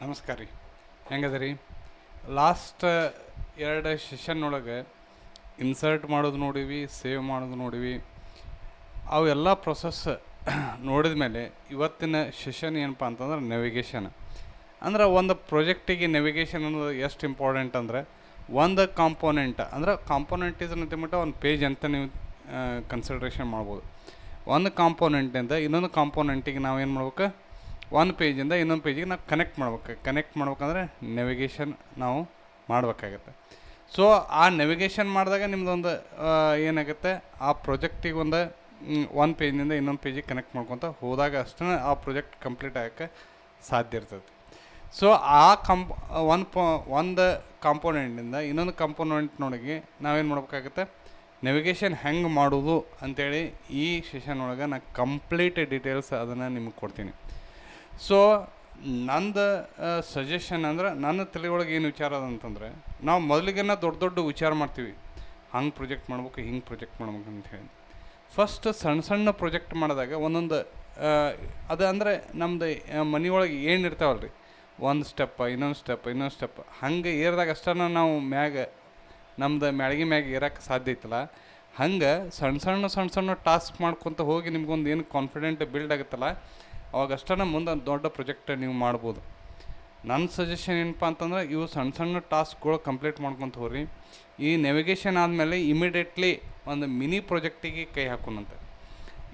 ನಮಸ್ಕಾರ ರೀ. ಹೆಂಗದ ರೀ? ಲಾಸ್ಟ್ ಎರಡು ಸೆಷನ್ ಒಳಗೆ ಇನ್ಸರ್ಟ್ ಮಾಡೋದು ನೋಡೀವಿ ಸೇವ್ ಮಾಡೋದು ನೋಡೀವಿ. ಅವೆಲ್ಲ ಪ್ರೊಸೆಸ್ ನೋಡಿದ ಮೇಲೆ ಇವತ್ತಿನ ಸೆಷನ್ ಏನಪ್ಪ ಅಂತಂದ್ರೆ ನೆವಿಗೇಷನ್ ಅಂದ್ರೆ ಒಂದು ಪ್ರೊಜೆಕ್ಟಿಗೆ ನೆವಿಗೇಷನ್ ಅನ್ನೋದು ಎಷ್ಟು ಇಂಪಾರ್ಟೆಂಟ್ ಅಂದರೆ ಒಂದು ಕಾಂಪೋನೆಂಟ್ ಅಂದ್ರೆ ಕಾಂಪೋನೆಂಟ್ ಇಸ್ ಮಟ್ಟ ಒಂದು ಪೇಜ್ ಅಂತ ನೀವು ಕನ್ಸಿಡ್ರೇಷನ್ ಮಾಡ್ಬೋದು. ಒಂದು ಕಾಂಪೋನೆಂಟಿಂದ ಇನ್ನೊಂದು ಕಾಂಪೋನೆಂಟಿಗೆ ನಾವು ಏನು ಮಾಡ್ಬೇಕು? ಒಂದು ಪೇಜಿಂದ ಇನ್ನೊಂದು ಪೇಜಿಗೆ ನಾವು ಕನೆಕ್ಟ್ ಮಾಡ್ಬೇಕು. ಕನೆಕ್ಟ್ ಮಾಡ್ಬೇಕಂದ್ರೆ ನೆವಿಗೇಷನ್ ನಾವು ಮಾಡಬೇಕಾಗತ್ತೆ. ಸೊ ಆ ನೆವಿಗೇಷನ್ ಮಾಡಿದಾಗ ನಿಮ್ಮದೊಂದು ಏನಾಗುತ್ತೆ? ಆ ಪ್ರೊಜೆಕ್ಟಿಗೆ ಒಂದು ಒಂದು ಪೇಜಿಂದ ಇನ್ನೊಂದು ಪೇಜಿಗೆ ಕನೆಕ್ಟ್ ಮಾಡ್ಕೊತ ಹೋದಾಗ ಅಷ್ಟೇ ಆ ಪ್ರಾಜೆಕ್ಟ್ ಕಂಪ್ಲೀಟ್ ಆಗೋಕ್ಕೆ ಸಾಧ್ಯ ಇರ್ತೈತಿ. ಸೊ ಆ ಕಂಪ್ ಒಂದು ಪ, ಒಂದು ಕಾಂಪೋನೆಂಟಿಂದ ಇನ್ನೊಂದು ಕಾಂಪೋನೆಂಟ್ನೊಳಗೆ ನಾವೇನು ಮಾಡ್ಬೇಕಾಗತ್ತೆ? ನೆವಿಗೇಷನ್ ಹೆಂಗೆ ಮಾಡೋದು ಅಂತೇಳಿ ಈ ಸೆಷನ್ ಒಳಗೆ ನಾನು ಕಂಪ್ಲೀಟ್ ಡೀಟೇಲ್ಸ್ ಅದನ್ನು ನಿಮಗೆ ಕೊಡ್ತೀನಿ. ಸೊ ನಂದು ಸಜೆಷನ್ ಅಂದ್ರೆ ನನ್ನ ತಲೆ ಒಳಗೆ ಏನು ವಿಚಾರ ಅದ ಅಂತಂದರೆ, ನಾವು ಮೊದಲಿಗೆನ ದೊಡ್ಡ ದೊಡ್ಡ ವಿಚಾರ ಮಾಡ್ತೀವಿ. ಹಂಗೆ ಪ್ರೊಜೆಕ್ಟ್ ಮಾಡ್ಬೇಕು, ಹಿಂಗೆ ಪ್ರೊಜೆಕ್ಟ್ ಮಾಡ್ಬೇಕು ಅಂತ ಹೇಳಿ. ಫಸ್ಟ್ ಸಣ್ಣ ಸಣ್ಣ ಪ್ರೊಜೆಕ್ಟ್ ಮಾಡಿದಾಗ ಒಂದೊಂದು ಅದು ಅಂದರೆ ನಮ್ಮದು ಮನೆಯೊಳಗೆ ಏನು ಇರ್ತಾವಲ್ಲ ರೀ ಒಂದು ಸ್ಟೆಪ್ ಇನ್ನೊಂದು ಸ್ಟೆಪ್ ಇನ್ನೊಂದು ಸ್ಟೆಪ್ ಹಂಗೆ ಏರಿದಾಗ ಅಷ್ಟನ್ನ ನಾವು ಮ್ಯಾಗ, ನಮ್ದು ಮ್ಯಾಳ್ಗಿ ಮ್ಯಾಗ ಏರಕ್ಕೆ ಸಾಧ್ಯ ಐತಲ್ಲ. ಹಂಗೆ ಸಣ್ಣ ಸಣ್ಣ ಸಣ್ಣ ಸಣ್ಣ ಟಾಸ್ಕ್ ಮಾಡ್ಕೊತ ಹೋಗಿ ನಿಮ್ಗೊಂದು ಏನು ಕಾನ್ಫಿಡೆಂಟ್ ಬಿಲ್ಡ್ ಆಗುತ್ತಲ್ಲ ಅವಾಗ ಅಷ್ಟನ್ನ ಮುಂದೆ ದೊಡ್ಡ ಪ್ರೊಜೆಕ್ಟ್ ನೀವು ಮಾಡ್ಬೋದು. ನನ್ನ ಸಜೆಷನ್ ಏನಪ್ಪ ಅಂತಂದ್ರೆ, ಇವು ಸಣ್ಣ ಸಣ್ಣ ಟಾಸ್ಕ್ಗಳು ಕಂಪ್ಲೀಟ್ ಮಾಡ್ಕೊತ ಹೋಗ್ರಿ. ಈ ನೆವಿಗೇಷನ್ ಆದಮೇಲೆ ಇಮಿಡಿಯೇಟ್ಲಿ ಒಂದು ಮಿನಿ ಪ್ರೊಜೆಕ್ಟಿಗೆ ಕೈ ಹಾಕೋಣಂತೆ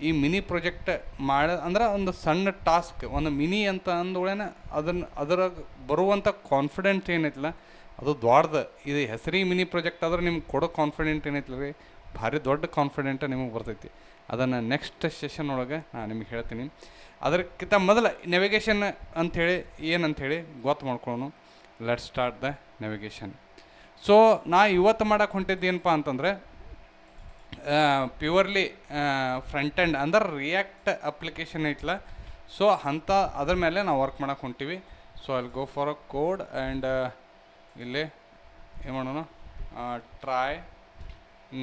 ಈ ಮಿನಿ ಪ್ರಾಜೆಕ್ಟ್ ಮಾಡ, ಅಂದ್ರೆ ಒಂದು ಸಣ್ಣ ಟಾಸ್ಕ್ ಒಂದು ಮಿನಿ ಅಂತ ಅಂದೊಳೇನೆ ಅದನ್ನು ಅದರ ಬರುವಂಥ ಕಾನ್ಫಿಡೆಂಟ್ ಏನೈತಿಲ್ಲ ಅದು ದೊಡ್ಡದು ಇದು ಹೆಸರಿ ಮಿನಿ ಪ್ರಾಜೆಕ್ಟ್ ಆದ್ರೆ ನಿಮ್ಗೆ ಕೊಡೋ ಕಾನ್ಫಿಡೆಂಟ್ ಏನೈತಿಲ್ಲ ರೀ ಭಾರಿ ದೊಡ್ಡ ಕಾನ್ಫಿಡೆಂಟ್ ನಿಮಗೆ ಬರ್ತೈತಿ. ಅದನ್ನು ನೆಕ್ಸ್ಟ್ ಸೆಷನ್ ಒಳಗೆ ನಾನು ನಿಮಗೆ ಹೇಳ್ತೀನಿ. ಅದಕ್ಕಿಂತ ಮೊದಲು ನೆವಿಗೇಷನ್ ಅಂಥೇಳಿ ಏನಂಥೇಳಿ ಗೊತ್ತು ಮಾಡ್ಕೊಳ್ಳೋಣ let start the navigation so ನಾ ಇವತ್ತು ಮಾಡೋಕ್ಕೆ ಹೊಂಟಿದ್ದು ಏನಪ್ಪ ಅಂತಂದರೆ ಪ್ಯೂರ್ಲಿ ಫ್ರಂಟ್ ಎಂಡ್ ಅಂದ್ರೆ ರಿಯಾಕ್ಟ್ ಅಪ್ಲಿಕೇಶನ್ ಐತಲ್ಲ ಸೊ ಅಂಥ ಅದ್ರ ಮೇಲೆ ನಾವು ವರ್ಕ್ ಮಾಡಕ್ಕೆ ಹೊಂಟಿವಿ. ಸೊ ಅಲ್ಲಿ go for a code and ಇಲ್ಲಿ ಏನು ಮಾಡೋಣ? ಟ್ರೈ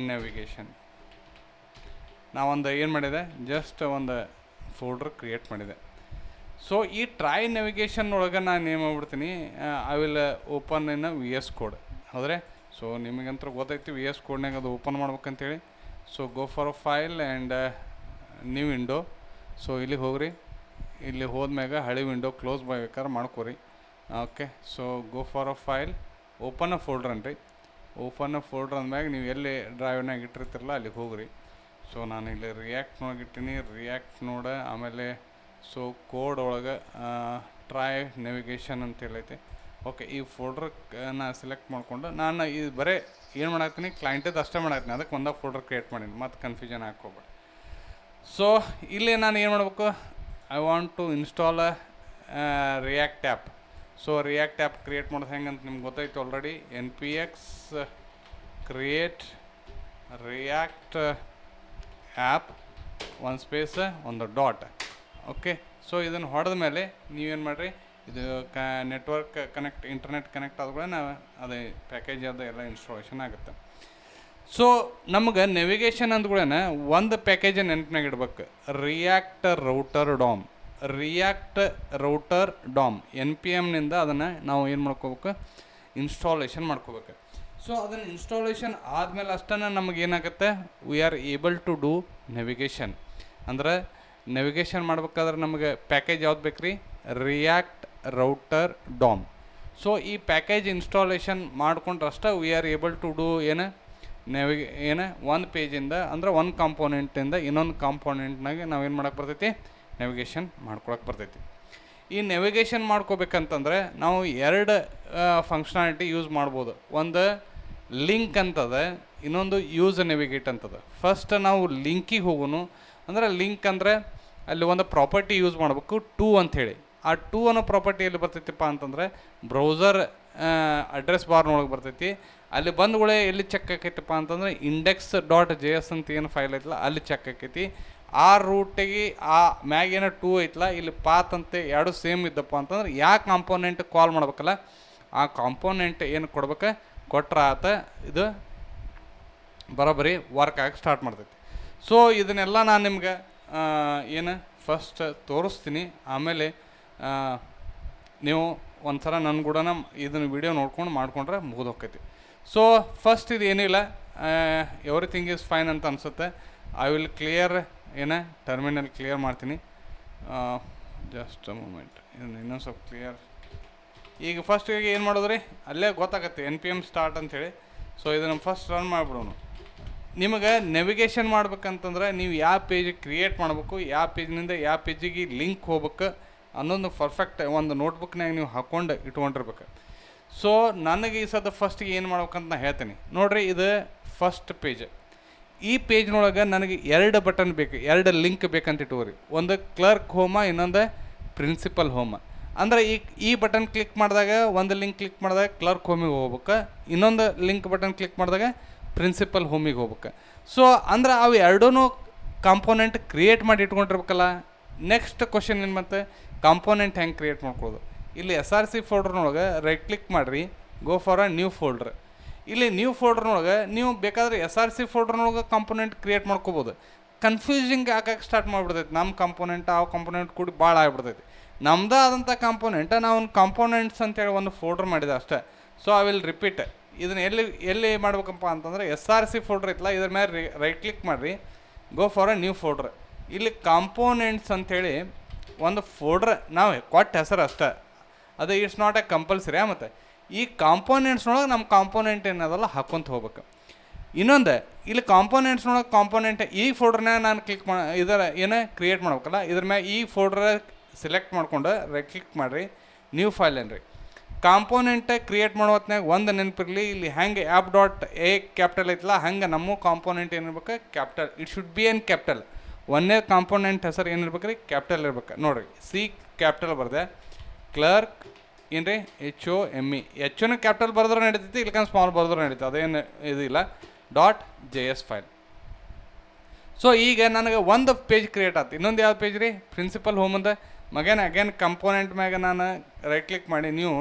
ನೆವಿಗೇಷನ್ ನಾವೊಂದು ಏನು ಮಾಡಿದೆ? ಜಸ್ಟ್ ಒಂದು ಫೋಲ್ಡ್ರ್ ಕ್ರಿಯೇಟ್ ಮಾಡಿದೆ. ಸೊ ಈ ಟ್ರೈ ನ್ಯಾವಿಗೇಷನ್ ಒಳಗೆ ನಾನು ಏನು ಮಾಡ್ಬಿಡ್ತೀನಿ? I will open in V S code ಹೌದ್ರೆ? ಸೊ ನಿಮಗಂತೂ ಗೊತ್ತೈತಿ ವಿ ಎಸ್ ಕೋಡ್ನಾಗ ಅದು open ಮಾಡ್ಬೇಕಂತೇಳಿ. So go for file and new window so ಇಲ್ಲಿಗೆ ಹೋಗ್ರಿ. ಇಲ್ಲಿ ಹೋದ್ಮ್ಯಾಗ ಹಳೆ ವಿಂಡೋ ಕ್ಲೋಸ್ ಮಾಡ್ಬೇಕಾದ್ರೆ ಮಾಡ್ಕೋರಿ. Okay so go for a file open a folder ಅನ್ರಿ ಓಪನ್ ಅ ಫೋಲ್ಡರ್ ಅಂದಮ್ಯಾಗ ನೀವು ಎಲ್ಲಿ ಡ್ರೈವ್ನಾಗ ಇಟ್ಟಿರ್ತಿರಲ್ಲ ಅಲ್ಲಿಗೆ ಹೋಗ್ರಿ. ಸೊ ನಾನು ಇಲ್ಲಿ ರಿಯಾಕ್ಟ್ ನೋಡಿಟ್ಟಿನಿ ರಿಯಾಕ್ಟ್ ನೋಡ, ಆಮೇಲೆ ಸೊ ಕೋಡ್ ಒಳಗೆ ಟ್ರೈ ನೆವಿಗೇಷನ್ ಅಂತ ಹೇಳೈತೆ. ಓಕೆ ಈ ಫೋಲ್ಡರ್ ನಾ ಸೆಲೆಕ್ಟ್ ಮಾಡಿಕೊಂಡು, ನಾನು ಇದು ಬರೀ ಏನು ಮಾಡಾಕ್ತೀನಿ ಕ್ಲೈಂಟದ್ದು ಅಷ್ಟೇ ಮಾಡಾಕ್ತೀನಿ ಅದಕ್ಕೆ ಒಂದಾಗ ಫೋಲ್ಡರ್ ಕ್ರಿಯೇಟ್ ಮಾಡೀನಿ. ಮತ್ತು ಕನ್ಫ್ಯೂಷನ್ ಹಾಕೋಬೇಡ ಸೊ ಇಲ್ಲಿ ನಾನು ಏನು ಮಾಡಬೇಕು? I want to install React app so React app create ಮಾಡೋದು ಹೆಂಗೆ ಅಂತ ನಿಮ್ಗೆ ಗೊತ್ತಾಯ್ತು already N P X create React app one space ಒಂದು ಡಾಟ್ ಓಕೆ ಸೊ ಇದನ್ನು ಹೊಡೆದ ಮೇಲೆ ನೀವೇನು ಮಾಡಿರಿ? ಇದು ಕ ನೆಟ್ವರ್ಕ್ ಕನೆಕ್ಟ್ ಇಂಟರ್ನೆಟ್ ಕನೆಕ್ಟ್ ಆದ ನಾವು ಅದೇ ಪ್ಯಾಕೇಜ್ ಅದು ಎಲ್ಲ ಇನ್ಸ್ಟಾಲೇಷನ್ ಆಗುತ್ತೆ. ಸೊ ನಮ್ಗೆ ನೆವಿಗೇಷನ್ ಕೂಡ ಒಂದು ಪ್ಯಾಕೇಜ್ ನೆನಪಿನಾಗ ಇಡ್ಬೇಕು. React router DOM React router DOM N P ಎಮ್ನಿಂದ ಅದನ್ನು ನಾವು ಏನು ಮಾಡ್ಕೋಬೇಕು? ಇನ್ಸ್ಟಾಲೇಷನ್ ಮಾಡ್ಕೋಬೇಕು. ಸೊ ಅದನ್ನು ಇನ್ಸ್ಟಾಲೇಷನ್ ಆದಮೇಲೆ ಅಷ್ಟನ್ನು ನಮಗೇನಾಗುತ್ತೆ we are able to do navigation ಅಂದ್ರೆ ನೆವಿಗೇಷನ್ ಮಾಡ್ಬೇಕಾದ್ರೆ ನಮಗೆ ಪ್ಯಾಕೇಜ್ ಯಾವ್ದು ಬೇಕು ರೀ ರಿಯಾಕ್ಟ್ ರೌಟರ್ ಡಾಮ್ ಸೊ ಈ package installation ಮಾಡ್ಕೊಂಡ್ರಷ್ಟೇ we are able to do ಏನು? ನೆವಿ ಏನು? ಒಂದು ಪೇಜಿಂದ ಅಂದ್ರೆ ಒಂದು ಕಾಂಪೋನೆಂಟಿಂದ ಇನ್ನೊಂದು ಕಾಂಪೋನೆಂಟ್ನಾಗೆ ನಾವೇನು ಮಾಡೋಕ್ಕೆ ಬರ್ತೈತಿ? ನೆವಿಗೇಷನ್ ಮಾಡ್ಕೊಳಕ್ಕೆ ಬರ್ತೈತಿ. ಈ ನೆವಿಗೇಷನ್ ಮಾಡ್ಕೋಬೇಕಂತಂದರೆ ನಾವು ಎರಡು ಫಂಕ್ಷನಾಲಿಟಿ ಯೂಸ್ ಮಾಡ್ಬೋದು. ಒಂದು ಲಿಂಕ್ ಅಂತದ, ಇನ್ನೊಂದು ಯೂಸ್ ನೆವಿಗೇಟ್ ಅಂತದ. ಫಸ್ಟ್ ನಾವು ಲಿಂಕಿಗೆ ಹೋಗೋನು. ಅಂದ್ರೆ ಲಿಂಕ್ ಅಂದರೆ ಅಲ್ಲಿ ಒಂದು ಪ್ರಾಪರ್ಟಿ ಯೂಸ್ ಮಾಡಬೇಕು ಟೂ ಅಂಥೇಳಿ. ಆ ಟೂ ಅನ್ನೋ ಪ್ರಾಪರ್ಟಿ ಎಲ್ಲಿ ಬರ್ತೈತಿಪ್ಪ ಅಂತಂದರೆ ಬ್ರೌಸರ್ ಅಡ್ರೆಸ್ ಬಾರ್ನೊಳಗೆ ಬರ್ತೈತಿ. ಅಲ್ಲಿ ಬಂದಗಳೇ ಎಲ್ಲಿ ಚೆಕ್ ಆಕೈತಪ್ಪ ಅಂತಂದ್ರೆ ಇಂಡೆಕ್ಸ್ ಡಾಟ್ ಜೆ ಎಸ್ ಅಂತ ಏನು ಫೈಲ್ ಐತಲ್ಲ, ಅಲ್ಲಿ ಚೆಕ್ ಆಕೈತಿ. ಆ ರೂಟಿಗೆ ಆ ಮ್ಯಾಗಿನ ಟೂ ಐತಲ್ಲ ಇಲ್ಲಿ ಪಾತ್ ಅಂತ ಎರಡು ಸೇಮ್ ಇದ್ದಪ್ಪ ಅಂತಂದ್ರೆ ಯಾವ ಕಾಂಪೋನೆಂಟ್ ಕಾಲ್ ಮಾಡ್ಬೇಕಲ್ಲ? ಆ ಕಾಂಪೋನೆಂಟ್ ಏನು ಕೊಡ್ಬೇಕು? ಕೊಟ್ರ ಆತ ಇದು ಬರೋಬ್ಬರಿ ವರ್ಕ್ ಆಗಿ ಸ್ಟಾರ್ಟ್ ಮಾಡ್ತೈತಿ. ಸೊ ಇದನ್ನೆಲ್ಲ ನಾನು ನಿಮ್ಗೆ ಏನು ಫಸ್ಟ್ ತೋರಿಸ್ತೀನಿ. ಆಮೇಲೆ ನೀವು ಒಂದು ಸಲ ನನ್ನ ಕೂಡ ಇದನ್ನು ವಿಡಿಯೋ ನೋಡ್ಕೊಂಡು ಮಾಡ್ಕೊಂಡ್ರೆ ಮುಗಿದೋಕೈತಿ ಸೊ ಫಸ್ಟ್ ಇದು ಏನಿಲ್ಲ ಎವ್ರಿಥಿಂಗ್ ಈಸ್ ಫೈನ್ ಅಂತ ಅನ್ಸುತ್ತೆ. ಐ ವಿಲ್ ಕ್ಲಿಯರ್ ಏನ ಟರ್ಮಿನಲ್ ಕ್ಲಿಯರ್ ಮಾಡ್ತೀನಿ. ಜಸ್ಟ್ ಮೂಮೆಂಟ್ ಇನ್ನು ಇನ್ನೊಂದು ಸ್ವಲ್ಪ ಕ್ಲಿಯರ್ ಈಗ ಫಸ್ಟಿಗೆ ಏನು ಮಾಡೋದ್ರಿ? ಅಲ್ಲೇ ಗೊತ್ತಾಗತ್ತೆ ಎನ್ ಪಿ ಎಂ ಸ್ಟಾರ್ಟ್ ಅಂಥೇಳಿ ಸೊ ಇದನ್ನು ಫಸ್ಟ್ ರನ್ ಮಾಡಿಬಿಡೋನು ನಿಮಗೆ ನೆವಿಗೇಷನ್ ಮಾಡ್ಬೇಕಂತಂದ್ರೆ ನೀವು ಯಾವ ಪೇಜ್ ಕ್ರಿಯೇಟ್ ಮಾಡಬೇಕು, ಯಾವ ಪೇಜ್ನಿಂದ ಯಾವ ಪೇಜಿಗೆ ಲಿಂಕ್ ಹೋಗ್ಬೇಕು ಅನ್ನೋದು ಪರ್ಫೆಕ್ಟ್ ಒಂದು ನೋಟ್ಬುಕ್ನಾಗ ನೀವು ಹಾಕ್ಕೊಂಡು ಇಟ್ಕೊಂಡಿರ್ಬೇಕು. ಸೊ ನನಗೆ ಈ ಸದ ಫಸ್ಟಿಗೆ ಏನು ಮಾಡ್ಬೇಕಂತ ನಾನು ಹೇಳ್ತೀನಿ. ನೋಡಿರಿ, ಇದು ಫಸ್ಟ್ ಪೇಜ್ ಈ ಪೇಜ್ನೊಳಗೆ ನನಗೆ ಎರಡು ಬಟನ್ ಬೇಕು, ಎರಡು ಲಿಂಕ್ ಬೇಕಂತ ಇಟ್ಕೋರಿ ಒಂದು ಕ್ಲರ್ಕ್ ಹೋಮ, ಇನ್ನೊಂದು ಪ್ರಿನ್ಸಿಪಲ್ ಹೋಮ. ಅಂದ್ರೆ ಈ ಈ ಬಟನ್ ಕ್ಲಿಕ್ ಮಾಡಿದಾಗ, ಒಂದು ಲಿಂಕ್ ಕ್ಲಿಕ್ ಮಾಡಿದಾಗ ಕ್ಲರ್ಕ್ ಹೋಮಿಗೆ ಹೋಗ್ಬೇಕು. ಇನ್ನೊಂದು ಲಿಂಕ್ ಬಟನ್ ಕ್ಲಿಕ್ ಮಾಡಿದಾಗ ಪ್ರಿನ್ಸಿಪಲ್ ಹೋಮಿಗೆ ಹೋಗ್ಬೇಕು. ಸೊ ಅಂದ್ರೆ ಅವು ಎರಡೂ ಕಾಂಪೋನೆಂಟ್ ಕ್ರಿಯೇಟ್ ಮಾಡಿ ಇಟ್ಕೊಂಡಿರ್ಬೇಕಲ್ಲ. ನೆಕ್ಸ್ಟ್ ಕ್ವಶನ್ ಏನು ಮತ್ತೆ? ಕಾಂಪೋನೆಂಟ್ ಹೆಂಗೆ ಕ್ರಿಯೇಟ್ ಮಾಡ್ಕೊಳ್ಳೋದು? ಇಲ್ಲಿ ಎಸ್ ಆರ್ ಸಿ ಫೋಲ್ಡ್ರ್ನೊಳಗೆ ರೈಟ್ ಕ್ಲಿಕ್ ಮಾಡಿರಿ. Go for a new folder ಇಲ್ಲಿ ನ್ಯೂ ಫೋಲ್ಡ್ರ್ನೊಳಗೆ ನೀವು ಬೇಕಾದ್ರೆ ಎಸ್ ಆರ್ ಸಿ ಫೋಲ್ಡ್ರ್ನೊಳಗೆ ಕಾಂಪೊನೆಂಟ್ ಕ್ರಿಯೇಟ್ ಮಾಡ್ಕೋಬೋದು. ಕನ್ಫ್ಯೂಸಿಂಗ್ ಆಗಕ್ಕೆ ಸ್ಟಾರ್ಟ್ ಮಾಡಿಬಿಡ್ತೈತಿ. ನಮ್ಮ ಕಂಪೊನೆಂಟ್ ಆ ಕಂಪೊನೆಂಟ್ ಕೂಡಿ ಭಾಳ ಆಗಿಬಿಡ್ತೈತಿ. ನಮ್ಮದೇ ಆದಂಥ ಕಾಂಪೋನೆಂಟ್ ನಾವು ಒಂದು ಕಾಂಪೋನೆಂಟ್ಸ್ ಅಂತೇಳಿ ಒಂದು ಫೋಲ್ಡ್ರ್ ಮಾಡಿದೆ ಅಷ್ಟೇ. ಸೊ ಐ ವಿಲ್ ರಿಪೀಟ್ ಇದನ್ನ ಎಲ್ಲಿ ಎಲ್ಲಿ ಮಾಡ್ಬೇಕಪ್ಪ ಅಂತಂದ್ರೆ ಎಸ್ ಆರ್ ಸಿ ಫೋಲ್ಡ್ರ್ ಇತ್ತಲ್ಲ ಇದ್ರ ಮೇಲೆ ರೈಟ್ ಕ್ಲಿಕ್ ಮಾಡಿರಿ. Go for a new folder ಇಲ್ಲಿ ಕಾಂಪೋನೆಂಟ್ಸ್ ಅಂಥೇಳಿ ಒಂದು ಫೋಲ್ಡ್ರ್ ನಾವು ಕೊಟ್ಟ ಹೆಸರು ಅಷ್ಟೇ. ಅದು ಇಟ್ಸ್ ನಾಟ್ ಎ ಕಂಪಲ್ಸರಿ ಮತ್ತು. ಈ ಕಾಂಪೋನೆಂಟ್ಸ್ನೊಳಗೆ ನಮ್ಮ ಕಾಂಪೋನೆಂಟ್ ಏನದಲ್ಲ ಹಾಕ್ಕೊಂತ ಹೋಗ್ಬೇಕು. ಇನ್ನೊಂದು, ಇಲ್ಲಿ ಕಾಂಪೋನೆಂಟ್ಸ್ನೊಳಗೆ ಕಾಂಪೋನೆಂಟ್ ಈ ಫೋಲ್ಡ್ರನ್ನ ನಾನು ಕ್ಲಿಕ್ ಮಾ, ಇದರ ಏನೇ ಕ್ರಿಯೇಟ್ ಮಾಡ್ಬೇಕಲ್ಲ, ಇದ್ರ ಮ್ಯಾಗ ಈ ಫೋಲ್ಡ್ರ ಸೆಲೆಕ್ಟ್ ಮಾಡ್ಕೊಂಡು ಕ್ಲಿಕ್ ಮಾಡಿರಿ ನ್ಯೂ ಫೈಲ್ ಏನ್ರಿ. ಕಾಂಪೋನೆಂಟ್ ಕ್ರಿಯೇಟ್ ಮಾಡೋ ಹೊತ್ನ್ಯಾಗ ಒಂದು ನೆನಪಿರಲಿ, ಇಲ್ಲಿ ಹೆಂಗೆ ಆ್ಯಪ್ ಡಾಟ್ ಎ ಕ್ಯಾಪಿಟಲ್ ಐತಲ್ಲ, ಹಂಗೆ ನಮ್ಮ component ಏನಿರ್ಬೇಕು capital it should be in capital ಒಂದೇ ಕಾಂಪೋನೆಂಟ್ ಹೆಸರು ಏನಿರ್ಬೇಕು ರೀ ಕ್ಯಾಪಿಟಲ್ ಇರ್ಬೇಕು. ನೋಡಿರಿ ಸಿ ಕ್ಯಾಪಿಟಲ್ ಬರ್ದೆ. ಕ್ಲರ್ಕ್ ಏನ್ರಿ? ಎಚ್ ಒ ಎಂ ಇ ಎಚ್ನು ಕ್ಯಾಪಿಟಲ್ ಬರೆದ್ರೆ ನಡೀತೈತಿ, ಇಲ್ಕಂದ್ರೆ ಸ್ಮಾಲ್ ಬರೆದ್ರೆ ನಡೀತದೆ ಅದೇನು ಇದಿಲ್ಲ. Dot J S file so ಈಗ ನನಗೆ ಒಂದು ಪೇಜ್ ಕ್ರಿಯೇಟ್ ಆಯ್ತು ಇನ್ನೊಂದು ಯಾವ ಪೇಜ್ ರೀ? ಪ್ರಿನ್ಸಿಪಲ್ ಹೋಮ್ ಅಂದ. ಮಗೇನ್ ಅಗೇನ್ ಕಂಪೋನೆಂಟ್ ಮ್ಯಾಗ ನಾನು ರೈಟ್ ಕ್ಲಿಕ್ ಮಾಡಿ ನೀವು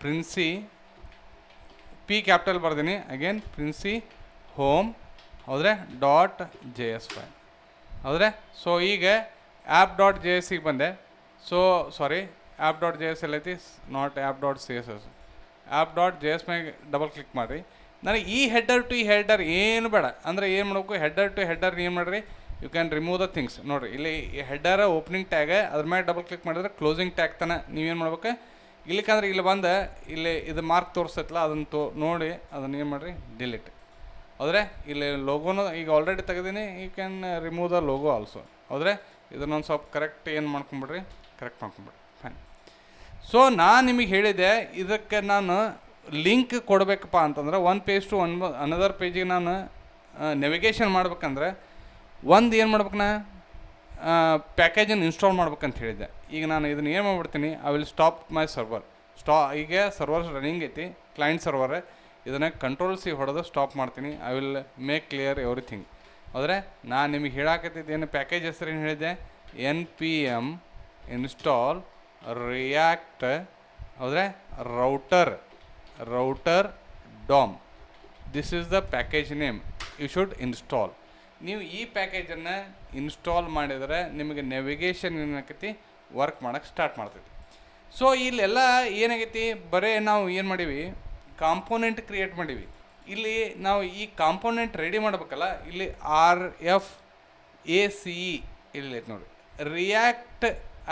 ಪ್ರಿನ್ಸಿ ಪಿ ಕ್ಯಾಪಿಟಲ್ ಬರ್ದೀನಿ. ಅಗೇನ್ ಪ್ರಿನ್ಸಿ ಹೋಮ್ ಹೌದ್ರೆ? ಡಾಟ್ ಜೆ ಎಸ್ ಫೈಲ್ ಹೌದ್ರೆ? ಸೊ ಈಗ ಆ್ಯಪ್ ಡಾಟ್ ಜೆ ಎಸ್ಸಿಗೆ ಬಂದೆ. So sorry app dot J S ಎಲ್ಲೈತಿ not app dot C S S app dot J S ಮೇಲೆ double click ಮಾಡಿರಿ. ನನಗೆ ಈ ಹೆಡ್ಡರ್ ಟು ಈ ಹೆಡ್ಡರ್ ಏನು ಬೇಡ. ಅಂದರೆ ಏನು ಮಾಡಬೇಕು? ಹೆಡ್ಡರ್ ಟು ಹೆಡ್ಡರ್ ಏನು ಮಾಡಿರಿ? You can remove the things ನೋಡಿರಿ, ಇಲ್ಲಿ ಹೆಡ್ಡರ ಓಪನಿಂಗ್ ಟ್ಯಾಗ ಅದ್ರ ಮೇಲೆ ಡಬಲ್ ಕ್ಲಿಕ್ ಮಾಡಿದ್ರೆ ಕ್ಲೋಸಿಂಗ್ ಟ್ಯಾಗ್ ತನ ನೀವೇನು ಮಾಡ್ಬೇಕು? ಇಲ್ಲಿಕಂದ್ರೆ ಇಲ್ಲಿ ಬಂದು, ಇಲ್ಲಿ ಇದು ಮಾರ್ಕ್ ತೋರಿಸ್ತೈತಲ್ಲ ಅದನ್ನು ತೋ, ನೋಡಿ, ಅದನ್ನು ಏನು ಮಾಡಿರಿ? ಡಿಲೀಟ್ ಹೌದ್ರೆ, ಇಲ್ಲಿ ಲೋಗೋನು ಈಗ already ತೆಗೆದೀನಿ you can remove the logo also ಹೌದ್ರೆ, ಇದನ್ನೊಂದು ಸ್ವಲ್ಪ ಕರೆಕ್ಟ್ ಏನು ಮಾಡ್ಕೊಂಬಿಡ್ರಿ? ಕರೆಕ್ಟ್ ಮಾಡ್ಕೊಂಬಿಡ್ರಿ. ಸೊ ನಾನು ನಿಮಗೆ ಹೇಳಿದೆ, ಇದಕ್ಕೆ ನಾನು ಲಿಂಕ್ ಕೊಡಬೇಕಪ್ಪ ಅಂತಂದ್ರೆ one page to one another ಪೇಜಿಗೆ ನಾನು ನೆವಿಗೇಷನ್ ಮಾಡ್ಬೇಕಂದ್ರೆ, ಒಂದು ಏನು ಮಾಡ್ಬೇಕು ನಾ ಪ್ಯಾಕೇಜನ್ನು ಇನ್ಸ್ಟಾಲ್ ಮಾಡ್ಬೇಕಂತ ಹೇಳಿದ್ದೆ. ಈಗ ನಾನು ಇದನ್ನು ಏನು ಮಾಡ್ಬಿಡ್ತೀನಿ? I will stop my server ಸ್ಟಾ ಈಗ ಸರ್ವರ್ ರನ್ನಿಂಗ್ ಐತಿ ಕ್ಲೈಂಟ್ ಸರ್ವರ್ ಇದನ್ನು ಕಂಟ್ರೋಲ್ ಸಿ ಹೊಡೆದು ಸ್ಟಾಪ್ ಮಾಡ್ತೀನಿ. I will make clear everything ಆದರೆ, ನಾನು ನಿಮಗೆ ಹೇಳಾಕತ್ತಿದ್ದೇನು ಪ್ಯಾಕೇಜ್ ಏನು ಹೇಳಿದ್ದೆ? N P M install React ಹೌದ್ರೆ? Router router DOM this is the package name you should install ನೀವು ಈ ಪ್ಯಾಕೇಜನ್ನು ಇನ್ಸ್ಟಾಲ್ ಮಾಡಿದರೆ ನಿಮಗೆ ನೆವಿಗೇಷನ್ ಏನಾಕೈತಿ ವರ್ಕ್ ಮಾಡೋಕ್ಕೆ ಸ್ಟಾರ್ಟ್ ಮಾಡ್ತೈತಿ. ಸೊ ಇಲ್ಲೆಲ್ಲ ಏನಾಗೈತಿ? ಬರೀ ನಾವು ಏನು ಮಾಡೀವಿ? ಕಾಂಪೋನೆಂಟ್ ಕ್ರಿಯೇಟ್ ಮಾಡೀವಿ. ಇಲ್ಲಿ ನಾವು ಈ ಕಾಂಪೋನೆಂಟ್ ರೆಡಿ ಮಾಡಬೇಕಲ್ಲ? ಇಲ್ಲಿ R F A C E ಇಲ್ಲಿ ಐತೆ ನೋಡಿ. ರಿಯಾಕ್ಟ್